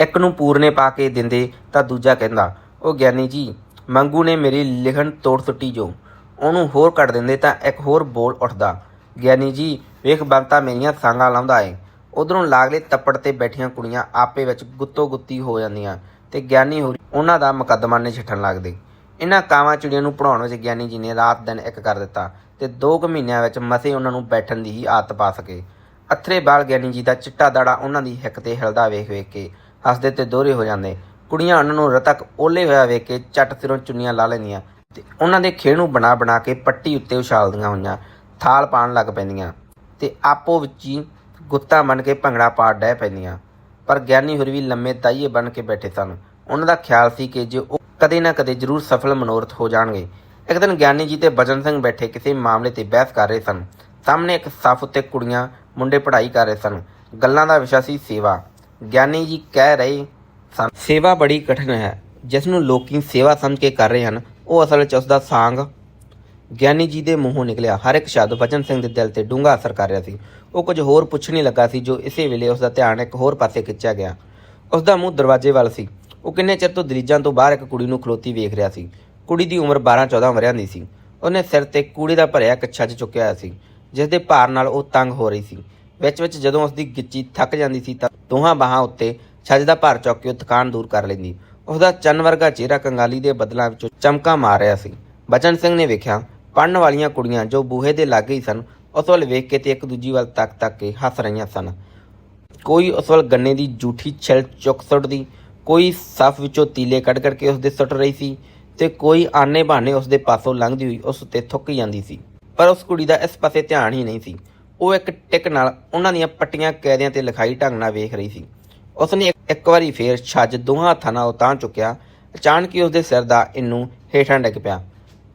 ਇੱਕ ਨੂੰ ਪੂਰਨੇ ਪਾ ਕੇ ਦਿੰਦੇ ਤਾਂ ਦੂਜਾ ਕਹਿੰਦਾ, ਉਹ ਗਿਆਨੀ ਜੀ ਮੰਗੂ ਨੇ ਮੇਰੀ ਲਿਖਣ ਤੋੜ ਸੁੱਟੀ ਜੋ। ਉਹਨੂੰ ਹੋਰ ਕੱਢ ਦਿੰਦੇ ਤਾਂ ਇੱਕ ਹੋਰ ਬੋਲ ਉੱਠਦਾ। ਗਿਆਨੀ ਜੀ, ਵੇਖ ਬੰਤਾ ਮੇਰੀਆਂ ਸਾਂਗਾਂ ਲਾਉਂਦਾ ਏ। ਉਧਰੋਂ ਲਾਗਲੇ ਤੱਪੜ ਤੇ ਬੈਠੀਆਂ ਕੁੜੀਆਂ ਆਪੇ ਵਿੱਚ ਗੁੱਤੋ ਗੁੱਤੀ ਹੋ ਜਾਂਦੀਆਂ ਤੇ ਗਿਆਨੀ ਹੋਰੀ ਉਹਨਾਂ ਦਾ ਮੁਕੱਦਮਾ ਨੇ ਛਿੱਟਣ ਲੱਗਦੇ। ਇਹਨਾਂ ਕਾਵਾਂ ਚਿੜੀਆਂ ਨੂੰ ਪੜਾਉਣ ਵਿੱਚ ਗਿਆਨੀ ਜੀ ਨੇ ਰਾਤ ਦਿਨ ਇੱਕ ਕਰ ਦਿੱਤਾ ਤੇ 2 ਕੁ ਮਹੀਨਿਆਂ ਵਿੱਚ ਮਸੇ ਉਹਨਾਂ ਨੂੰ ਬੈਠਣ ਦੀ ਹੀ ਆਦਤ ਪਾ ਸਕੇ। ਅਥਰੇ ਬਾਲ ਗਿਆਨੀ ਜੀ ਦਾ ਚਿੱਟਾ ਦਾੜਾ ਉਹਨਾਂ ਦੀ ਹਿੱਕ ਤੇ ਹਿਲਦਾ ਵੇਖ ਵੇਖ ਕੇ ਹੱਸਦੇ ਤੇ ਦੋਹਰੇ ਹੋ ਜਾਂਦੇ। ਕੁੜੀਆਂ ਉਹਨਾਂ ਨੂੰ ਰਤਕ ਓਲੇ ਹੋਇਆ ਵੇਖ ਕੇ ਚੱਟ ਸਿਰੋਂ ਚੁੰਨੀਆਂ ਲਾ ਲੈਂਦੀਆਂ ਤੇ ਉਹਨਾਂ ਦੇ ਖੇਹ ਨੂੰ ਬਣਾ ਬਣਾ ਕੇ ਪੱਟੀ ਉੱਤੇ ਉਛਾਲਦੀਆਂ ਹੋਈਆਂ, ਥਾਲ ਪਾਣ ਲੱਗ ਪੈਂਦੀਆਂ ਤੇ ਆਪੋ ਵਿੱਚ ਹੀ ਗੁੱਤਾ ਮੰਨ ਕੇ ਭੰਗੜਾ ਪਾ ਡਹਿ ਪੈਂਦੀਆਂ। ਪਰ ਗਿਆਨੀ ਹੋਰ ਵੀ ਲੰਮੇ ਤਾਈਏ ਬਣ ਕੇ ਬੈਠੇ ਸਨ। ਉਹਨਾਂ ਦਾ ਖਿਆਲ ਸੀ ਕਿ ਜੇ ਉਹ ਕਦੇ ਨਾ ਕਦੇ ਜ਼ਰੂਰ ਸਫਲ ਮਨੋਰਥ ਹੋ ਜਾਣਗੇ। ਇੱਕ ਦਿਨ ਗਿਆਨੀ ਜੀ ਤੇ ਬਚਨ ਸਿੰਘ ਬੈਠੇ ਕਿਸੇ ਮਾਮਲੇ ਤੇ ਬਹਿਸ ਕਰ ਰਹੇ ਸਨ। ਸਾਹਮਣੇ ਇੱਕ ਸਫ਼ ਉੱਤੇ ਕੁੜੀਆਂ ਮੁੰਡੇ ਪੜ੍ਹਾਈ ਕਰ ਰਹੇ ਸਨ। ਗੱਲਾਂ ਦਾ ਵਿਸ਼ਾ ਸੀ ਸੇਵਾ। ਗਿਆਨੀ ਜੀ ਕਹਿ ਰਹੇ ਸੇਵਾ ਬੜੀ ਕਠਿਨ ਹੈ। ਜਿਸ ਨੂੰ ਲੋਕੀ ਸੇਵਾ ਸਮਝ ਕੇ ਕਰ ਰਹੇ ਹਨ, ਉਹ ਅਸਲ ਵਿੱਚ ਉਸ ਦਾ ਸਾਂਗ ਗਿਆਨੀ ਜੀ ਦੇ ਮੂੰਹੋਂ ਨਿਕਲਿਆ। ਹਰ ਇੱਕ ਸ਼ਬਦ ਬਚਨ ਸਿੰਘ ਦੇ ਦਿਲ ਤੇ ਡੂੰਘਾ ਅਸਰ ਕਰ ਰਿਹਾ ਸੀ। ਉਹ ਕੁਝ ਹੋਰ ਪੁੱਛਣ ਹੀ ਲੱਗਾ ਸੀ, ਜੋ ਇਸੇ ਵੇਲੇ ਉਸ ਦਾ ਧਿਆਨ ਇੱਕ ਹੋਰ ਪਾਸੇ ਖਿੱਚਿਆ ਗਿਆ। ਉਸ ਦਾ ਮੂੰਹ ਦਰਵਾਜ਼ੇ ਵੱਲ ਸੀ। ਉਹ ਕਿੰਨੇ ਚਿਰ ਤੋਂ ਦਲੀਜਾਂ ਤੋਂ ਬਾਹਰ ਇੱਕ ਕੁੜੀ ਨੂੰ ਖਲੋਤੀ ਵੇਖ ਰਿਹਾ ਸੀ। ਕੁੜੀ ਦੀ ਉਮਰ 12-14 ਵਰਿਆਂ ਦੀ ਸੀ। ਉਹਨੇ ਸਿਰ ਤੇ ਕੂੜੇ ਦਾ ਭਰਿਆ ਇੱਕ ਛੱਜ ਚੁੱਕਿਆ ਹੋਇਆ ਸੀ ਜਿਸ ਦੇ ਭਾਰ ਨਾਲ ਉਹ ਤੰਗ ਹੋ ਰਹੀ ਸੀ। ਵਿੱਚ ਵਿੱਚ ਜਦੋਂ ਉਸ ਦੀ ਗਿੱਚੀ ਥੱਕ ਜਾਂਦੀ ਸੀ ਤਾਂ ਦੋਹਾਂ ਬਾਹਾਂ ਉੱਤੇ ਛੱਜ ਦਾ ਭਾਰ ਚੁੱਕ ਕੇ ਉਹ ਥਕਾਨ ਦੂਰ ਕਰ ਲੈਂਦੀ। ਉਸ ਚੰਨ ਵਰਗਾ ਚਿਹਰਾ ਕੰਗਾਲੀ ਦੇ ਬਦਲਾਂ ਵਿੱਚੋਂ ਚਮਕਾ ਮਾਰ ਰਿਹਾ ਸੀ। ਬਚਨ ਸਿੰਘ ਨੇ ਵੇਖਿਆ ਪੜਨ ਵਾਲੀਆਂ ਕੁੜੀਆਂ ਜੋ ਬੂਹੇ ਦੇ ਲਾਗੇ ਹੀ ਸਨ, ਉਸ ਵੱਲ ਵੇਖ ਕੇ ਤੇ ਇੱਕ ਦੂਜੀ ਵੱਲ ਤੱਕ ਤੱਕ ਕੇ ਹੱਸ ਰਹੀਆਂ ਸਨ। ਕੋਈ ਉਸ ਵੱਲ ਗੰਨੇ ਦੀ ਜੂਠੀ ਛਿਲ ਚੁੱਕ ਸੁੱਟਦੀ, ਕੋਈ ਸੱਫ ਵਿੱਚੋਂ ਤੀਲੇ ਕੱਢ ਕੱਢ ਕੇ ਉਸ ਦੇ ਸੁੱਟ ਰਹੀ ਸੀ ਤੇ ਕੋਈ ਆਨੇ ਬਹਾਨੇ ਉਸ ਦੇ ਪਾਸੋਂ ਲੰਘਦੀ ਹੋਈ ਉਸ ਉੱਤੇ ਥੁੱਕ ਜਾਂਦੀ ਸੀ। ਪਰ ਉਸ ਕੁੜੀ ਦਾ ਇਸ ਪਾਸੇ ਧਿਆਨ ਹੀ ਨਹੀਂ ਸੀ। ਉਹ ਇੱਕ ਟਿਕ ਨਾਲ ਉਹਨਾਂ ਦੀਆਂ ਪੱਟੀਆਂ ਕੈਦਿਆਂ ਤੇ ਲਿਖਾਈ ਢੰਗ ਨਾਲ ਵੇਖ ਰਹੀ ਸੀ। ਉਸਨੇ ਇੱਕ- ਵਾਰੀ ਫੇਰ ਛੱਜ ਦੋਹਾਂ ਹੱਥਾਂ ਨਾਲ ਉਤਾਂ ਚੁੱਕਿਆ। ਅਚਾਨਕ ਹੀ ਉਸਦੇ ਸਿਰ ਦਾ ਇਹਨੂੰ ਹੇਠਾਂ ਡਿੱਗ ਪਿਆ।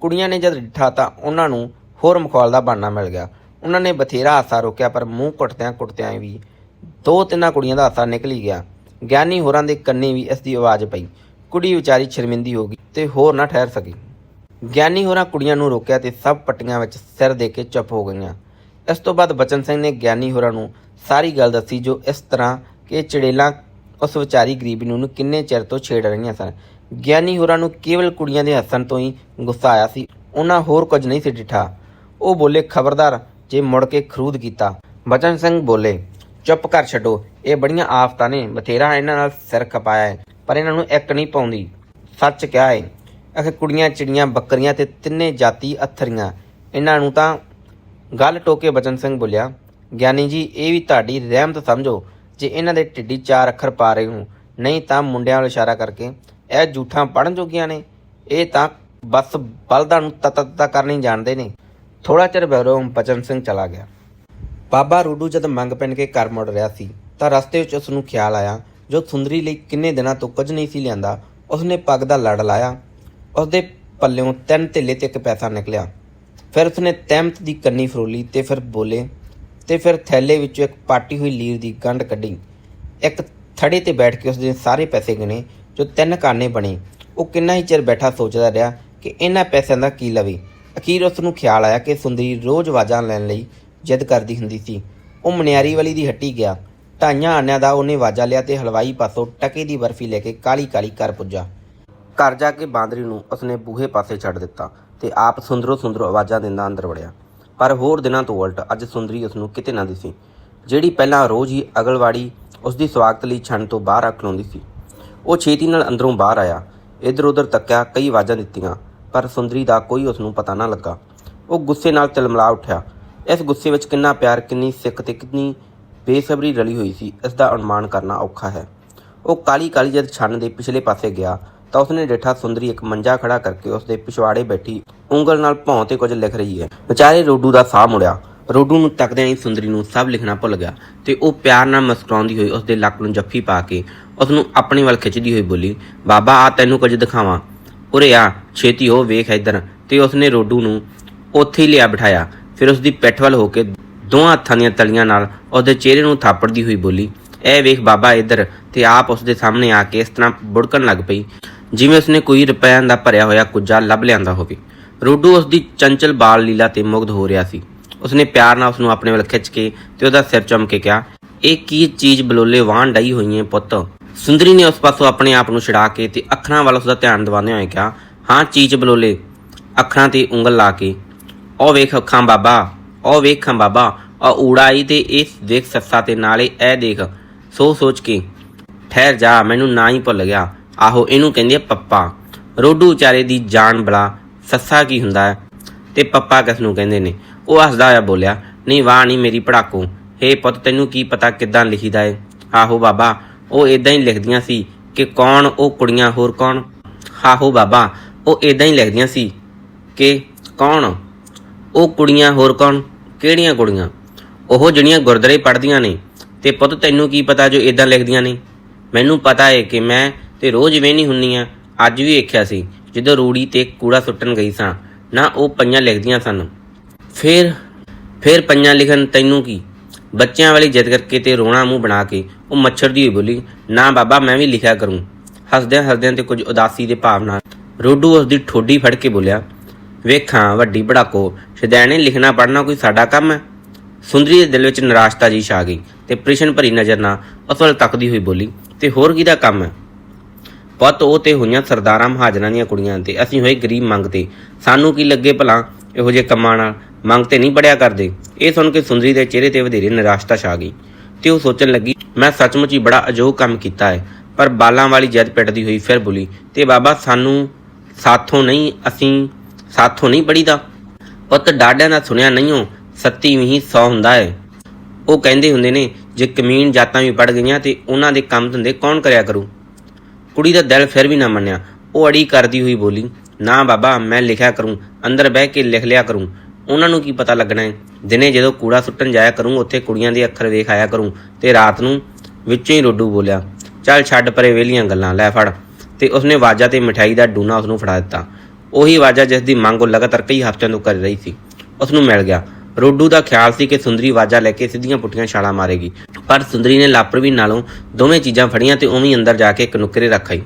ਕੁੜੀਆਂ ਨੇ ਜਦ ਡਿੱਠਾ ਤਾਂ ਉਹਨਾਂ ਨੂੰ ਹੋਰ ਮਖੌਲ ਦਾ ਬਹਾਨਾ ਮਿਲ ਗਿਆ। ਉਹਨਾਂ ਨੇ ਬਥੇਰਾ ਹਾਸਾ ਰੋਕਿਆ, ਪਰ ਮੂੰਹ ਕੁੱਟਦਿਆਂ ਕੁੱਟਦਿਆਂ ਵੀ ਦੋ ਤਿੰਨਾਂ ਕੁੜੀਆਂ ਦਾ ਹਾਸਾ ਨਿਕਲ ਹੀ ਗਿਆ। ਗਿਆਨੀ ਹੋਰਾਂ ਦੇ ਕੰਨੀ ਵੀ ਇਸ ਦੀ ਆਵਾਜ਼ ਪਈ। ਕੁੜੀ ਵਿਚਾਰੀ ਸ਼ਰਮਿੰਦੀ ਹੋ ਗਈ ਤੇ ਹੋਰ ਨਾ ਠਹਿਰ ਸਕੀ। ਗਿਆਨੀ ਹੋਰਾਂ ਕੁੜੀਆਂ ਨੂੰ ਰੋਕਿਆ ਤੇ ਸਭ ਪੱਟੀਆਂ ਵਿੱਚ ਸਿਰ ਦੇ ਕੇ ਚੁੱਪ ਹੋ ਗਈਆਂ। ਇਸ ਤੋਂ ਬਾਅਦ ਬਚਨ ਸਿੰਘ ਨੇ ਗਿਆਨੀ ਹੋਰਾਂ ਨੂੰ ਸਾਰੀ ਗੱਲ ਦੱਸੀ ਜੋ ਇਸ ਤਰ੍ਹਾਂ ਕਿ ਚੜੇਲਾਂ ਉਸ ਵਿਚਾਰੀ ਗਰੀਬੀ ਨੂੰ ਕਿੰਨੇ ਚਿਰ ਤੋਂ ਛੇੜ ਰਹੀਆਂ ਸਨ। ਗਿਆਨੀ ਹੋਰਾਂ ਨੂੰ ਕੇਵਲ ਕੁੜੀਆਂ ਦੇ ਹੱਸਣ ਤੋਂ ਹੀ ਗੁੱਸਾ ਆਇਆ ਸੀ। ਉਹਨਾਂ ਹੋਰ ਕੁਝ ਨਹੀਂ ਸੀ ਡਿਠਾ। ਉਹ ਬੋਲੇ, ਖਬਰਦਾਰ, ਜੇ ਮੁੜ ਕੇ ਖਰੂਦ ਕੀਤਾ। ਬਚਨ ਸਿੰਘ ਬੋਲੇ, ਚੁੱਪ ਕਰ ਛੱਡੋ, ਇਹ ਬੜੀਆਂ ਆਫਤਾਂ ਨੇ, ਬਥੇਰਾ ਇਹਨਾਂ ਨਾਲ ਸਿਰ ਖਪਾਇਆ ਹੈ, ਪਰ ਇਹਨਾਂ ਨੂੰ ਇੱਕ ਨਹੀਂ ਪਾਉਂਦੀ। ਸੱਚ ਕਿਹਾ ਹੈ ਅਖੇ ਕੁੜੀਆਂ, ਚਿੜੀਆਂ, ਬੱਕਰੀਆਂ ਤੇ ਤਿੰਨੇ ਜਾਤੀ ਅਥਰੀਆਂ। ਇਹਨਾਂ ਨੂੰ ਤਾਂ ਗੱਲ ਟੋਕੇ ਬਚਨ ਸਿੰਘ ਬੋਲਿਆ, ਗਿਆਨੀ ਜੀ, ਇਹ ਵੀ ਤੁਹਾਡੀ ਰਹਿਮਤ ਸਮਝੋ ਜੇ ਇਹਨਾਂ ਦੇ ਢਿੱਡੀ ਚਾਰ ਅੱਖਰ ਪਾ ਰਹੇ ਹੋ ਨਹੀਂ ਤਾਂ ਮੁੰਡਿਆਂ ਵੱਲ ਇਸ਼ਾਰਾ ਕਰਕੇ ਇਹ ਝੂਠਾਂ ਪੜਨ ਜੋਗੀਆਂ ਨੇ। ਇਹ ਤਾਂ ਬਸ ਬਲਦਾਂ ਨੂੰ ਤਤਤਾ ਕਰਨੀ ਜਾਣਦੇ ਨੇ। ਥੋੜਾ ਚਿਰ ਬਹਿਰੋਂ ਬਚਨ ਸਿੰਘ ਚਲਾ ਗਿਆ। ਬਾਬਾ ਰੂਡੂ ਜਦ ਮੰਗ ਪੈਣ ਕੇ ਘਰ ਮੁੜ ਰਿਹਾ ਸੀ, ਤਾਂ ਰਸਤੇ ਵਿੱਚ ਉਸ ਨੂੰ ਖਿਆਲ ਆਇਆ, ਜੋ ਸੁੰਦਰੀ ਲਈ ਕਿੰਨੇ ਦਿਨਾਂ ਤੋਂ ਕੁਝ ਨਹੀਂ ਸੀ ਲਿਆਂਦਾ, ਉਸਨੇ ਪੱਗ ਦਾ ਲੜ ਲਾਇਆ। ਉਸਦੇ ਪੱਲਿਓਂ ਤਿੰਨ ਧੇਲੇ ਤੇ ਇੱਕ ਪੈਸਾ ਨਿਕਲਿਆ। ਫਿਰ ਉਸਨੇ ਤਹਿਮਤ ਦੀ ਕੰਨੀ ਫਰੋਲੀ ਤੇ ਫਿਰ ਬੋਲੇ ਤੇ ਫਿਰ ਥੈਲੇ ਵਿੱਚੋਂ ਇੱਕ ਪਾਟੀ ਹੋਈ ਲੀਰ ਦੀ ਗੰਢ ਕੱਢੀ। ਇੱਕ ਥੜੇ ਤੇ ਬੈਠ ਕੇ ਉਸਦੇ ਸਾਰੇ ਪੈਸੇ ਗਿਣੇ, ਜੋ ਤਿੰਨ ਕਾਨੇ ਬਣੇ। ਉਹ ਕਿੰਨਾ ਹੀ ਚਿਰ ਬੈਠਾ ਸੋਚਦਾ ਰਿਹਾ ਕਿ ਇਹਨਾਂ ਪੈਸਿਆਂ ਦਾ ਕੀ ਲਵੇ। ਅਖੀਰ ਉਸ ਨੂੰ ਖਿਆਲ ਆਇਆ ਕਿ ਸੁੰਦਰੀ ਰੋਜ਼ ਆਵਾਜ਼ਾਂ ਲੈਣ ਲਈ ਜਿੱਦ ਕਰਦੀ ਹੁੰਦੀ ਸੀ। ਉਹ ਮਨਿਆਰੀ ਵਾਲੀ ਦੀ ਹੱਟੀ ਗਿਆ। ਢਾਈਆਂ ਆਨਿਆਂ ਦਾ ਉਹਨੇ ਆਵਾਜ਼ਾਂ ਲਿਆ ਤੇ ਹਲਵਾਈ ਪਾਸੋਂ ਟਕੇ ਦੀ ਬਰਫੀ ਲੈ ਕੇ ਕਾਲੀ ਕਾਲੀ ਘਰ ਪੁੱਜਾ। ਘਰ ਜਾ ਕੇ ਬਾਂਦਰੀ ਨੂੰ ਉਸਨੇ ਬੂਹੇ ਪਾਸੇ ਛੱਡ ਦਿੱਤਾ ਤੇ ਆਪ ਸੁੰਦਰੋ ਸੁੰਦਰੋ ਆਵਾਜ਼ਾਂ ਦਿੰਦਾ ਅੰਦਰ ਵੜਿਆ। ਪਰ ਹੋਰ ਦਿਨਾਂ ਤੋਂ ਉਲਟ ਅੱਜ ਸੁੰਦਰੀ ਉਸ ਨੂੰ ਕਿਤੇ ਨਾ ਦਿਸੀ, ਜਿਹੜੀ ਪਹਿਲਾਂ ਰੋਜ਼ ਹੀ ਅਗਲਵਾੜੀ ਉਸ ਦੀ ਸਵਾਗਤ ਲਈ ਛਣ ਤੋਂ ਬਾਹਰ ਆ ਖਲੋਂਦੀ ਸੀ। ਉਹ ਛੇਤੀ ਨਾਲ ਅੰਦਰੋਂ ਬਾਹਰ ਆਇਆ ਇੱਧਰ ਉੱਧਰ ਤੱਕਿਆ ਕਈ ਆਵਾਜ਼ਾਂ ਦਿੱਤੀਆਂ, ਪਰ ਸੁੰਦਰੀ ਦਾ ਕੋਈ ਉਸ ਨੂੰ ਪਤਾ ਨਾ ਲੱਗਾ। ਉਹ ਗੁੱਸੇ ਨਾਲ ਤਿਲਮਲਾ ਉੱਠਿਆ। ਇਸ ਗੁੱਸੇ ਵਿੱਚ ਕਿੰਨਾ ਪਿਆਰ, ਕਿੰਨੀ ਸਿੱਖ ਤੇ ਕਿੰਨੀ ਬੇਸਬਰੀ ਰਲੀ ਹੋਈ ਸੀ, ਇਸ ਦਾ ਅਨੁਮਾਨ ਕਰਨਾ ਔਖਾ ਹੈ। ਉਹ ਕਾਲੀ ਕਾਲੀ ਜਦ ਛੰਨ ਦੇ ਪਿਛਲੇ ਪਾਸੇ ਗਿਆ ਤਾਂ ਉਸਨੇ ਡੇਠਾ ਸੁੰਦਰੀ ਇੱਕ ਮੰਜਾ ਖੜਾ ਕਰਕੇ ਉਸਦੇ ਪਿਛਵਾੜੇ ਬੈਠੀ ਉਂਗਲ ਨਾਲ ਭੌਂ ਤੇ ਕੁਝ ਲਿਖ ਰਹੀ ਹੈ। ਵਿਚਾਰੇ ਰੋਡੂ ਦਾ ਸਾਹ ਮੁੜਿਆ। ਰੋਡੂ ਨੂੰ ਤੱਕਦਿਆਂ ਹੀ ਸੁੰਦਰੀ ਨੂੰ ਸਭ ਲਿਖਣਾ ਭੁੱਲ ਗਿਆ ਤੇ ਉਹ ਪਿਆਰ ਨਾਲ ਮੁਸਕਰਾਉਂਦੀ ਹੋਈ ਉਸਦੇ ਲੱਕ ਨੂੰ ਜੱਫੀ ਪਾ ਕੇ ਉਸ ਨੂੰ ਆਪਣੇ ਵੱਲ ਖਿੱਚਦੀ ਹੋਈ ਬੋਲੀ, ਬਾਬਾ ਆ ਤੈਨੂੰ ਕੁਝ ਦਿਖਾਵਾਂ। ਉਰੇ ਆ, ਛੇਤੀ ਹੋ, ਵੇਖ ਇੱਧਰ। ਤੇ ਉਸਨੇ ਰੋਡੂ ਨੂੰ ਉੱਥੇ ਹੀ ਲਿਆ ਬਿਠਾਇਆ। ਫਿਰ ਉਸਦੀ ਪਿੱਠ ਵੱਲ ਹੋ ਕੇ ਦੋਹਾਂ ਹੱਥਾਂ ਦੀਆਂ ਤਲੀਆਂ ਨਾਲ ਉਹਦੇ ਚਿਹਰੇ ਨੂੰ ਥਾਪੜਦੀ ਹੋਈ ਬੋਲੀ ਐ ਵੇਖ ਬਾਬਾ ਇੱਧਰ। ਤੇ ਆਪ ਉਸਦੇ ਸਾਹਮਣੇ ਆ ਕੇ ਇਸ ਤਰ੍ਹਾਂ ਬੁੜਕਣ ਲੱਗ ਪਈ। ਜਿਵੇਂ ਉਸਨੇ ਕੋਈ ਰੁਪਿਆਂ ਦਾ ਭਰਿਆ ਹੋਇਆ ਕੁੱਜਾ ਲੱਭ ਲਿਆਂਦਾ ਹੋਵੇ। ਰੋਡੂ ਉਸਦੀ ਚੰਚਲ ਬਾਲ ਲੀਲਾ ਤੇ ਮੁਗਧ ਹੋ ਰਿਹਾ ਸੀ। ਉਸਨੇ ਪਿਆਰ ਨਾਲ ਉਸਨੂੰ ਆਪਣੇ ਵੱਲ ਖਿੱਚ ਕੇ ਤੇ ਉਹਦਾ ਸਿਰ ਚੁੰਮ ਕੇ ਕਿਹਾ, ਇਹ ਕੀ ਚੀਜ਼ ਬਲੋਲੇ ਵਾਹਣ ਡਈ ਹੋਈ ਹੈ ਪੁੱਤ? ਸੁੰਦਰੀ ਨੇ ਉਸ ਪਾਸੋਂ ਆਪਣੇ ਆਪ ਨੂੰ ਛੁਡਾ ਕੇ ਤੇ ਅੱਖਰਾਂ ਵੱਲ ਉਸਦਾ ਧਿਆਨ ਦਿਵਾਉਂਦੇ ਹੋਏ ਕਿਹਾ, ਹਾਂ, ਚੀਜ਼ ਬਲੋਲੇ। ਅੱਖਰਾਂ ਤੇ ਉਂਗਲ ਲਾ ਕੇ, ਉਹ ਵੇਖ ਅੱਖਾਂ ਬਾਬਾ, ਉਹ ਵੇਖਾਂ ਬਾਬਾ, ਉਹ ਊੜਾਈ ਤੇ ਇਸ ਦੇਖ ਸੱਸਾ ਤੇ ਨਾਲੇ ਇਹ ਦੇਖ। ਸੋ ਸੋਚ ਕੇ, ਠਹਿਰ ਜਾ, ਮੈਨੂੰ ਨਾ ਹੀ ਭੁੱਲ ਗਿਆ। ਆਹੋ ਇਹਨੂੰ ਕਹਿੰਦੇ ਆ ਪੱਪਾ। ਰੋਡੂ ਵਿਚਾਰੇ ਦੀ ਜਾਨ ਬਲਾ ਸੱਸਾ ਕੀ ਹੁੰਦਾ ਹੈ। ਤੇ ਪੱਪਾ ਕਿਸ ਨੂੰ ਕਹਿੰਦੇ ਨੇ? ਉਹ ਹੱਸਦਾ ਹੋਇਆ ਬੋਲਿਆ, ਨਹੀਂ ਵਾਹ, ਨਹੀਂ ਮੇਰੀ ਪੜਾਕੂ ਹੇ ਪੁੱਤ, ਤੈਨੂੰ ਕੀ ਪਤਾ ਕਿੱਦਾਂ ਲਿਖੀਦਾ ਏ? ਆਹੋ ਬਾਬਾ, ਉਹ ਇਦਾਂ ਹੀ ਲਿਖਦੀਆਂ ਸੀ ਕਿ ਕੌਣ, ਉਹ ਕੁੜੀਆਂ ਹੋਰ ਕੌਣ? ਆਹੋ ਬਾਬਾ, ਉਹ ਇਦਾਂ ਹੀ ਲਿਖਦੀਆਂ ਸੀ ਕਿ ਕੌਣ? ਉਹ ਕੁੜੀਆਂ ਹੋਰ ਕੌਣ? ਕਿਹੜੀਆਂ ਕੁੜੀਆਂ? ਉਹ ਜਿਹੜੀਆਂ ਗੁਰਦੁਆਰੇ ਪੜ੍ਹਦੀਆਂ ਨੇ। ਤੇ ਪੁੱਤ, ਤੈਨੂੰ ਕੀ ਪਤਾ ਜੋ ਇਦਾਂ ਲਿਖਦੀਆਂ ਨੇ? ਮੈਨੂੰ ਪਤਾ ਹੈ ਕਿ ਮੈਂ ਤੇ ਰੋਜ਼ ਵੇਹਨੀ ਹੁੰਨੀ ਆ ਅੱਜ ਵੀ ਵੇਖਿਆ ਸੀ, ਜਦੋਂ ਰੂੜੀ ਤੇ ਕੂੜਾ ਸੁੱਟਣ ਗਈ ਸਾਂ, ਨਾ ਉਹ ਪਈਆਂ ਲਿਖਦੀਆਂ ਸਨ। ਫਿਰ ਫਿਰ ਪਈਆਂ ਲਿਖਣ ਤੈਨੂੰ ਕੀ? ਬੱਚਿਆਂ ਵਾਲੀ ਜਿੱਦ ਕਰਕੇ ਤੇ ਰੋਣਾ ਮੂੰਹ ਬਣਾ ਕੇ ਉਹ ਮੱਛਰ ਦੀ ਹੋਈ ਬੋਲੀ, ਨਾ ਬਾਬਾ, ਮੈਂ ਵੀ ਲਿਖਿਆ ਕਰੂੰ। ਹੱਸਦਿਆਂ ਹੱਸਦਿਆਂ ਤੇ ਕੁਝ ਉਦਾਸੀ ਦੇ ਭਾਵ ਨਾਲ ਰੋਡੂ ਉਸ ਦੀ ਠੋਡੀ ਫੜ ਕੇ ਬੋਲਿਆ, ਵੇਖਾਂ, ਵੱਡੀ ਬੜਾਕੋ ਸ਼ਦੈਣੇ ਲਿਖਣਾ ਪੜਨਾ ਕੋਈ ਸਾਡਾ ਕੰਮ ਹੈ? ਸੁੰਦਰੀ ਦੇ ਦਿਲ ਵਿੱਚ ਨਿਰਾਸ਼ਤਾ ਜੀ ਛਾ ਗਈ ਤੇ ਪ੍ਰਿਸ਼ਨ ਭਰੀ ਨਜ਼ਰ ਨਾਲ ਉਸ ਵੱਲ ਤੱਕਦੀ ਹੋਈ ਬੋਲੀ, ਤੇ ਹੋਰ ਕਿਹਦਾ ਕੰਮ ਹੈ? ਪੁੱਤ ਉਹ ਤੇ ਹੋਈਆਂ ਸਰਦਾਰਾਂ ਮਹਾਜਨਾਂ ਦੀਆਂ ਕੁੜੀਆਂ ਤੇ। ਅਸੀਂ ਹੋਏ ਗਰੀਬ ਮੰਗ ਤੇ। ਸਾਨੂੰ ਕੀ ਲੱਗੇ ਭਲਾ? ਇਹੋ ਜਿਹੇ ਕੰਮਾਂ ਨਾਲ ਮੰਗ ਤੇ ਨਹੀਂ ਬੜਿਆ ਕਰਦੇ। ਇਹ ਸੁਣ ਕੇ ਸੁੰਦਰੀ ਦੇ ਚਿਹਰੇ ਤੇ ਵਧੇਰੇ ਨਿਰਾਸ਼ਤਾ ਛਾ ਗਈ। ਤੇ ਉਹ ਸੋਚਣ ਲੱਗੀ, ਮੈਂ ਸੱਚਮੁੱਚ ਹੀ ਬੜਾ ਅਜੋਗ ਕੰਮ ਕੀਤਾ ਹੈ। ਪਰ ਬਾਲਾਂ ਵਾਲੀ ਜਦ ਪਿੱਟਦੀ ਹੋਈ ਫਿਰ ਬੋਲੀ, ਤੇ ਬਾਬਾ, ਸਾਨੂੰ ਸਾਥੋਂ ਨਹੀਂ, ਅਸੀਂ ਸਾਥੋਂ ਨਹੀਂ ਬੜੀਦਾ ਪੁੱਤ ਡਾਡਿਆਂ ਦਾ ਸੁਣਿਆ ਨਹੀਂਓ, ਸੱਤੀ ਵੀ ਸੌ ਹੁੰਦਾ ਹੈ। ਉਹ ਕਹਿੰਦੇ ਹੁੰਦੇ ਨੇ, ਜੇ ਕਮੀਨ ਜਾਤਾਂ ਵੀ ਪੜ ਗਈਆਂ ਤੇ ਉਹਨਾਂ ਦੇ ਕੰਮ ਧੰਦੇ ਕੌਣ ਕਰਿਆ ਕਰੂ? ਕੁੜੀ ਦਾ ਦਿਲ ਫਿਰ ਵੀ ਨਾ ਮੰਨਿਆ। ਉਹ ਅੜੀ ਕਰਦੀ ਹੋਈ ਬੋਲੀ, ਨਾ ਬਾਬਾ, ਮੈਂ ਲਿਖਿਆ ਕਰੂੰ, ਅੰਦਰ ਬਹਿ ਕੇ ਲਿਖ ਲਿਆ ਕਰੂੰ। ਉਹਨਾਂ ਨੂੰ ਕੀ ਪਤਾ ਲੱਗਣਾ ਹੈ ਦਿਨੇ ਜਦੋਂ ਕੂੜਾ ਸੁੱਟਣ ਜਾਇਆ ਕਰੂੰ, ਉੱਥੇ ਕੁੜੀਆਂ ਦੇ ਅੱਖਰ ਵੇਖ ਆਇਆ ਕਰੂੰ ਤੇ ਰਾਤ ਨੂੰ ਵਿੱਚੋਂ ਹੀ ਰੋਡੂ ਬੋਲਿਆ, ਚੱਲ ਛੱਡ ਪਰੇ ਵੇਲੀਆਂ ਗੱਲਾਂ, ਲੈ ਫੜ। ਤੇ ਉਸਨੇ ਵਾਜਾ ਤੇ ਮਠਾਈ ਦਾ ਡੂਨਾ ਉਸ ਨੂੰ ਫੜਾ ਦਿੱਤਾ। ਉਹੀ ਵਾਜਾ ਜਿਸ ਦੀ ਮੰਗ ਉਹ ਲਗਾਤਾਰ ਕਈ ਹਫ਼ਤਿਆਂ ਤੋਂ ਕਰ ਰਹੀ ਸੀ। ਉਸ ਨੂੰ ਮਿਲ ਗਿਆ। ਰੋਡੂ ਦਾ ਖਿਆਲ ਸੀ ਕਿ ਸੁੰਦਰੀ ਵਾਜਾ ਲੈ ਕੇ ਸਿੱਧੀਆਂ ਪੁੱਠੀਆਂ ਛਾਲਾਂ ਮਾਰੇਗੀ। ਪਰ ਸੁੰਦਰੀ ਨੇ ਲਾਪਰਵਾਹੀ ਨਾਲੋਂ ਦੋਵੇਂ ਚੀਜ਼ਾਂ ਫੜੀਆਂ ਤੇ ਉਵੇਂ ਅੰਦਰ ਜਾ ਕੇ ਇੱਕ ਨੁੱਕਰੇ ਰੱਖ ਆਈ।